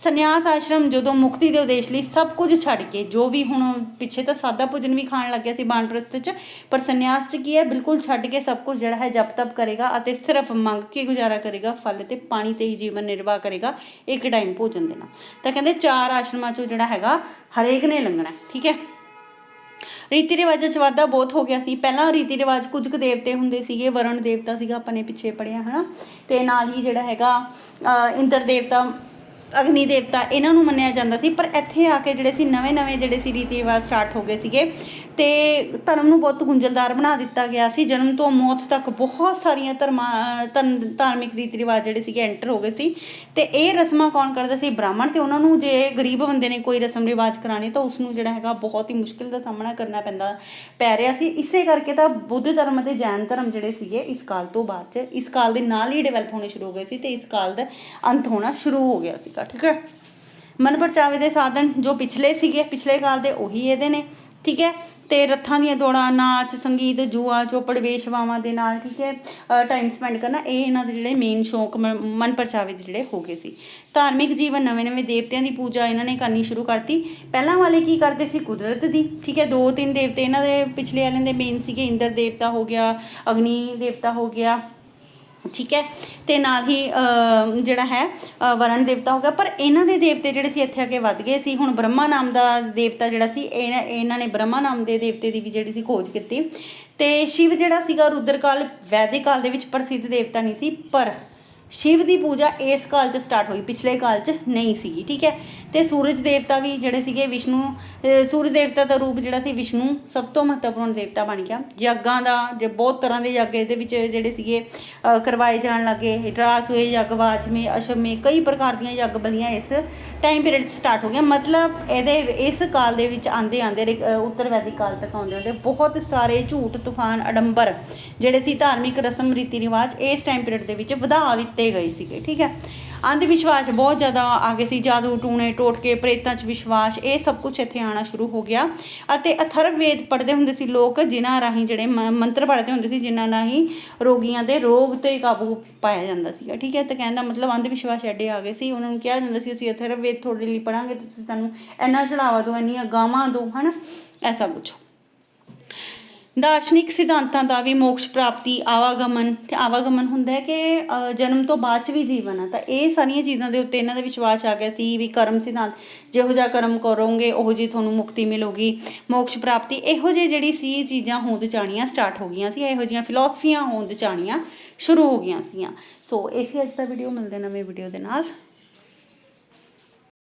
ਸੰਨਿਆਸ ਆਸ਼ਰਮ ਜਦੋਂ ਮੁਕਤੀ ਦੇ ਉਦੇਸ਼ ਲਈ ਸਭ ਕੁਝ ਛੱਡ ਕੇ, ਜੋ ਵੀ ਹੁਣ ਪਿੱਛੇ ਤਾਂ ਸਾਦਾ ਭੋਜਨ ਵੀ ਖਾਣ ਲੱਗਿਆ ਸੀ ਬਾਣਪ੍ਰਸਤ ਚ, ਪਰ ਸੰਨਿਆਸ ਚ ਕੀ ਹੈ? ਬਿਲਕੁਲ ਛੱਡ ਕੇ ਸਭ ਕੁਝ ਜਿਹੜਾ ਹੈ ਜਪ ਤਪ ਕਰੇਗਾ ਅਤੇ ਸਿਰਫ ਮੰਗ ਕੇ ਗੁਜ਼ਾਰਾ ਕਰੇਗਾ, ਫਲ ਤੇ ਪਾਣੀ ਤੇ ਹੀ ਜੀਵਨ ਨਿਰਵਾਹ ਕਰੇਗਾ ਇੱਕ ਟਾਈਮ ਭੋਜਨ ਦੇਣਾ ਤਾਂ ਕਹਿੰਦੇ ਚਾਰ ਆਸ਼ਰਮਾਂ ਚੋਂ ਜਿਹੜਾ ਹੈਗਾ, ਹਰੇਕ ਨੇ ਲੰਘਣਾ, ਠੀਕ ਹੈ? ਰੀਤੀ ਰਿਵਾਜਾਂ 'ਚ ਵਾਧਾ ਬਹੁਤ ਹੋ ਗਿਆ ਸੀ। ਪਹਿਲਾਂ ਰੀਤੀ ਰਿਵਾਜ ਕੁਝ ਕੁ ਦੇਵਤੇ ਹੁੰਦੇ ਸੀਗੇ, ਵਰਣ ਦੇਵਤਾ ਸੀਗਾ, ਆਪਾਂ ਨੇ ਪਿੱਛੇ ਪੜਿਆ ਹਨਾ? ਤੇ ਨਾਲ ਹੀ ਜਿਹੜਾ ਹੈਗਾ ਇੰਦਰ ਦੇਵਤਾ ਅਗਨੀ ਦੇਵਤਾ, ਇਹਨਾਂ ਨੂੰ ਮੰਨਿਆ ਜਾਂਦਾ ਸੀ, ਪਰ ਇੱਥੇ ਆ ਕੇ ਜਿਹੜੇ ਸੀ ਨਵੇਂ ਨਵੇਂ ਜਿਹੜੇ ਸੀ ਰੀਤੀ ਰਿਵਾਜ ਸਟਾਰਟ ਹੋ ਗਏ ਸੀਗੇ ਤੇ ਧਰਮ ਨੂੰ ਬਹੁਤ ਗੁੰਝਲਦਾਰ ਬਣਾ ਦਿੱਤਾ ਗਿਆ ਸੀ। ਜਨਮ ਤੋਂ ਮੌਤ ਤੱਕ ਬਹੁਤ ਸਾਰੀਆਂ ਧਰਮਾਂ ਅ, ਧਾਰਮਿਕ ਰੀਤੀ ਰਿਵਾਜ ਜਿਹੜੇ ਸੀਗੇ ਐਂਟਰ ਹੋ ਗਏ ਸੀ। ਤੇ ਇਹ ਰਸਮਾਂ ਕੌਣ ਕਰਦਾ ਸੀ? ਬ੍ਰਾਹਮਣ। ਤੇ ਉਹਨਾਂ ਨੂੰ ਜੇ ਗਰੀਬ ਬੰਦੇ ਨੇ ਕੋਈ ਰਸਮ ਰਿਵਾਜ ਕਰਾਣੇ ਤਾਂ ਉਸ ਨੂੰ ਜਿਹੜਾ ਹੈਗਾ ਬਹੁਤ ਹੀ ਮੁਸ਼ਕਿਲ ਦਾ ਸਾਹਮਣਾ ਕਰਨਾ ਪੈਂਦਾ ਪੈ ਰਿਹਾ ਸੀ। ਇਸੇ ਕਰਕੇ ਤਾਂ ਬੁੱਧ ਧਰਮ ਅਤੇ ਜੈਨ ਧਰਮ ਜਿਹੜੇ ਸੀਗੇ ਇਸ ਕਾਲ ਤੋਂ ਬਾਅਦ ਚ ਇਸ ਕਾਲ ਦੇ ਨਾਲ ਹੀ ਡਿਵੈਲਪ ਹੋਣੇ ਸ਼ੁਰੂ ਹੋ ਗਏ ਸੀ ਤੇ ਇਸ ਕਾਲ ਦਾ ਅੰਤ ਹੋਣਾ ਸ਼ੁਰੂ ਹੋ ਗਿਆ ਸੀਗਾ ਠੀਕ ਹੈ? ਮਨ ਪਰਚਾਵੇ ਦੇ ਸਾਧਨ ਜੋ ਪਿਛਲੇ ਸੀਗੇ ਪਿਛਲੇ ਕਾਲ ਦੇ ਉਹੀ ਇਹਦੇ ਨੇ। ਠੀਕ ਹੈ? ਤੇ ਰੱਥਾਂ ਦੀਆਂ ਦੌੜਾਂ, ਨਾਚ, ਸੰਗੀਤ, ਜੂਆ, ਚੋਪੜ, ਵੇਸ਼ਵਾਵਾਂ ਦੇ ਨਾਲ, ਠੀਕ ਹੈ? ਟਾਈਮ ਸਪੈਂਡ ਕਰਨਾ, ਇਹ ਇਹਨਾਂ ਦੇ ਜਿਹੜੇ ਮੇਨ ਸ਼ੌਕ ਮ- ਮਨ ਪਰਚਾਵੇ ਦੇ ਜਿਹੜੇ ਹੋ ਗਏ ਸੀ। ਧਾਰਮਿਕ ਜੀਵਨ, ਨਵੇਂ ਨਵੇਂ ਦੇਵਤਿਆਂ ਦੀ ਪੂਜਾ ਇਹਨਾਂ ਨੇ ਕਰਨੀ ਸ਼ੁਰੂ ਕਰਤੀ। ਪਹਿਲਾਂ ਵਾਲੇ ਕੀ ਕਰਦੇ ਸੀ? ਕੁਦਰਤ ਦੀ, ਠੀਕ ਹੈ? ਦੋ ਤਿੰਨ ਦੇਵਤੇ ਇਹਨਾਂ ਦੇ ਪਿਛਲੇ ਵਾਲਿਆਂ ਦੇ ਮੇਨ ਸੀਗੇ। ਇੰਦਰ ਦੇਵਤਾ ਹੋ ਗਿਆ, ਅਗਨੀ ਦੇਵਤਾ ਹੋ ਗਿਆ। ਠੀਕ ਹੈ? ਤੇ ਨਾਲ ਹੀ ਜਿਹੜਾ ਹੈ ਵਰਣ ਦੇਵਤਾ ਹੋ ਗਿਆ। ਪਰ ਇਹਨਾਂ ਦੇ ਦੇਵਤੇ ਜਿਹੜੇ ਸੀ, ਇੱਥੇ ਅੱਗੇ ਵੱਧ ਗਏ ਸੀ। ਹੁਣ ਬ੍ਰਹਮਾ ਨਾਮ ਦਾ ਦੇਵਤਾ ਜਿਹੜਾ ਸੀ, ਇਹ- ਇਹਨਾਂ ਨੇ ਬ੍ਰਹਮਾ ਨਾਮ ਦੇ ਦੇਵਤੇ ਦੀ ਵੀ ਜਿਹੜੀ ਸੀ, ਖੋਜ ਕੀਤੀ। ਤੇ ਸ਼ਿਵ ਜਿਹੜਾ ਸੀਗਾ, ਰੁਦਰਕਾਲ, ਵੈਦਿਕ ਕਾਲ ਦੇ ਵਿੱਚ ਪ੍ਰਸਿੱਧ ਦੇਵਤਾ ਨਹੀਂ ਸੀ, ਪਰ ਸ਼ਿਵ ਦੀ ਪੂਜਾ ਇਸ ਕਾਲ 'ਚ ਸਟਾਰਟ ਹੋਈ, ਪਿਛਲੇ ਕਾਲ 'ਚ ਨਹੀਂ ਸੀਗੀ, ਠੀਕ ਹੈ? ਤੇ ਸੂਰਜ ਦੇਵਤਾ ਵੀ ਜਿਹੜੇ ਸੀਗੇ, ਵਿਸ਼ਨੂੰ ਸੂਰਜ ਦੇਵਤਾ ਦਾ ਰੂਪ ਜਿਹੜਾ ਸੀ, ਵਿਸ਼ਨੂੰ ਸਭ ਤੋਂ ਮਹੱਤਵਪੂਰਨ ਦੇਵਤਾ ਬਣ ਗਿਆ। ਯੱਗਾਂ ਦਾ, ਜੇ ਬਹੁਤ ਤਰ੍ਹਾਂ ਦੇ ਯੱਗ ਇਹਦੇ ਵਿੱਚ ਜਿਹੜੇ ਸੀਗੇ ਕਰਵਾਏ ਜਾਣ ਲੱਗੇ, ਰਾਸੂਏ ਯੱਗ ਵਾਚਮੇ ਅਸ਼ਮੇ, ਕਈ ਪ੍ਰਕਾਰ ਦੀਆਂ ਯੱਗ ਬਲੀਆਂ ਇਸ ਟਾਈਮ ਪੀਰੀਅਡ ਸਟਾਰਟ ਹੋ ਗਿਆ। ਮਤਲਬ ਇਹਦੇ, ਇਸ ਕਾਲ ਦੇ ਵਿੱਚ ਆਂਦੇ ਆਂਦੇ ਉੱਤਰ ਵੈਦਿਕ ਕਾਲ ਤੱਕ ਆਉਂਦੇ ਆਉਂਦੇ ਬਹੁਤ ਸਾਰੇ ਝੂਠ, ਤੂਫਾਨ, ਅਡੰਬਰ ਜਿਹੜੇ ਸੀ ਧਾਰਮਿਕ ਰਸਮ ਰੀਤੀ ਰਿਵਾਜ ਇਸ ਟਾਈਮ ਪੀਰੀਅਡ ਦੇ ਵਿੱਚ ਵਧਾ ਦਿੱਤੇ ਗਏ ਸੀਗੇ, ਠੀਕ ਹੈ। ਅੰਧ ਵਿਸ਼ਵਾਸ ਬਹੁਤ ਜ਼ਿਆਦਾ ਆ ਗਏ ਸੀ, ਜਾਦੂ ਟੂਣੇ, ਟੋਟਕੇ, ਪ੍ਰੇਤਾਂ 'ਚ ਵਿਸ਼ਵਾਸ, ਇਹ ਸਭ ਕੁਝ ਇੱਥੇ ਆਣਾ ਸ਼ੁਰੂ ਹੋ ਗਿਆ। ਅਤੇ ਅਥਰਵ ਵੇਦ ਪੜ੍ਹਦੇ ਹੁੰਦੇ ਸੀ ਲੋਕ ਜਿਨ੍ਹਾਂ ਰਾਹੀਂ ਜਿਹੜੇ ਮ- ਮੰਤਰ ਪੜ੍ਹਦੇ ਹੁੰਦੇ ਸੀ, ਜਿਨ੍ਹਾਂ ਰਾਹੀਂ ਰੋਗੀਆਂ ਦੇ ਰੋਗ ਤੇ ਕਾਬੂ ਪਾਇਆ ਜਾਂਦਾ ਸੀਗਾ, ਠੀਕ ਹੈ? ਤਾਂ ਕਹਿੰਦਾ ਮਤਲਬ ਅੰਧ ਵਿਸ਼ਵਾਸ ਐਡੇ ਆ ਗਏ ਸੀ, ਉਹਨਾਂ ਨੂੰ ਕਿਹਾ ਜਾਂਦਾ ਸੀ, ਅਸੀਂ ਅਥਰਵ ਵੇਦ ਤੁਹਾਡੇ ਲਈ ਪੜਾਂਗੇ ਤੁਸੀਂ ਸਾਨੂੰ ਇੰਨਾ ਚੜਾਵਾ ਦਿਓ, ਇੰਨੀਆਂ ਗਾਵਾਂ ਦਿਓ, ਹਨਾ? ਐਸਾ ਕੁਝ ਦਾਰਸ਼ਨਿਕ ਸਿਧਾਂਤਾਂ ਦਾ ਵੀ ਮੋਕਸ਼ ਪ੍ਰਾਪਤੀ ਆਵਾਗਮਨ ਆਵਾਗਮਨ ਹੁੰਦਾ ਹੈ ਕਿ ਜਨਮ ਤੋਂ ਬਾਅਦ ਚ ਵੀ ਜੀਵਨ ਆ। ਤਾਂ ਇਹ ਸਾਰੀਆਂ ਚੀਜ਼ਾਂ ਦੇ ਉੱਤੇ ਇਹਨਾਂ ਦਾ ਵਿਸ਼ਵਾਸ ਆ ਗਿਆ ਸੀ ਵੀ ਕਰਮ ਸਿਧਾਂਤ ਜਿਹੋ ਜਿਹਾ ਕਰਮ ਕਰੋਗੇ, ਉਹੋ ਜੀ ਤੁਹਾਨੂੰ ਮੁਕਤੀ ਮਿਲੂਗੀ। ਮੋਕਸ਼ ਪ੍ਰਾਪਤੀ ਇਹੋ ਜਿਹੀ ਜਿਹੜੀ ਸੀ ਚੀਜ਼ਾਂ ਹੋਂਦ ਚਾਣੀਆਂ ਸਟਾਰਟ ਹੋ ਗਈਆਂ ਸੀ, ਇਹੋ ਜਿਹੀਆਂ ਫਿਲਾਸਫੀਆਂ ਹੋਂਦ ਚਾਣੀਆਂ ਸ਼ੁਰੂ ਹੋ ਗਈਆਂ ਸੀਆਂ। ਸੋ, ਇਸੇ ਅੱਜ ਦਾ ਵੀਡੀਓ ਮਿਲਦੇ ਨਵੇਂ ਵੀਡੀਓ ਦੇ ਨਾਲ।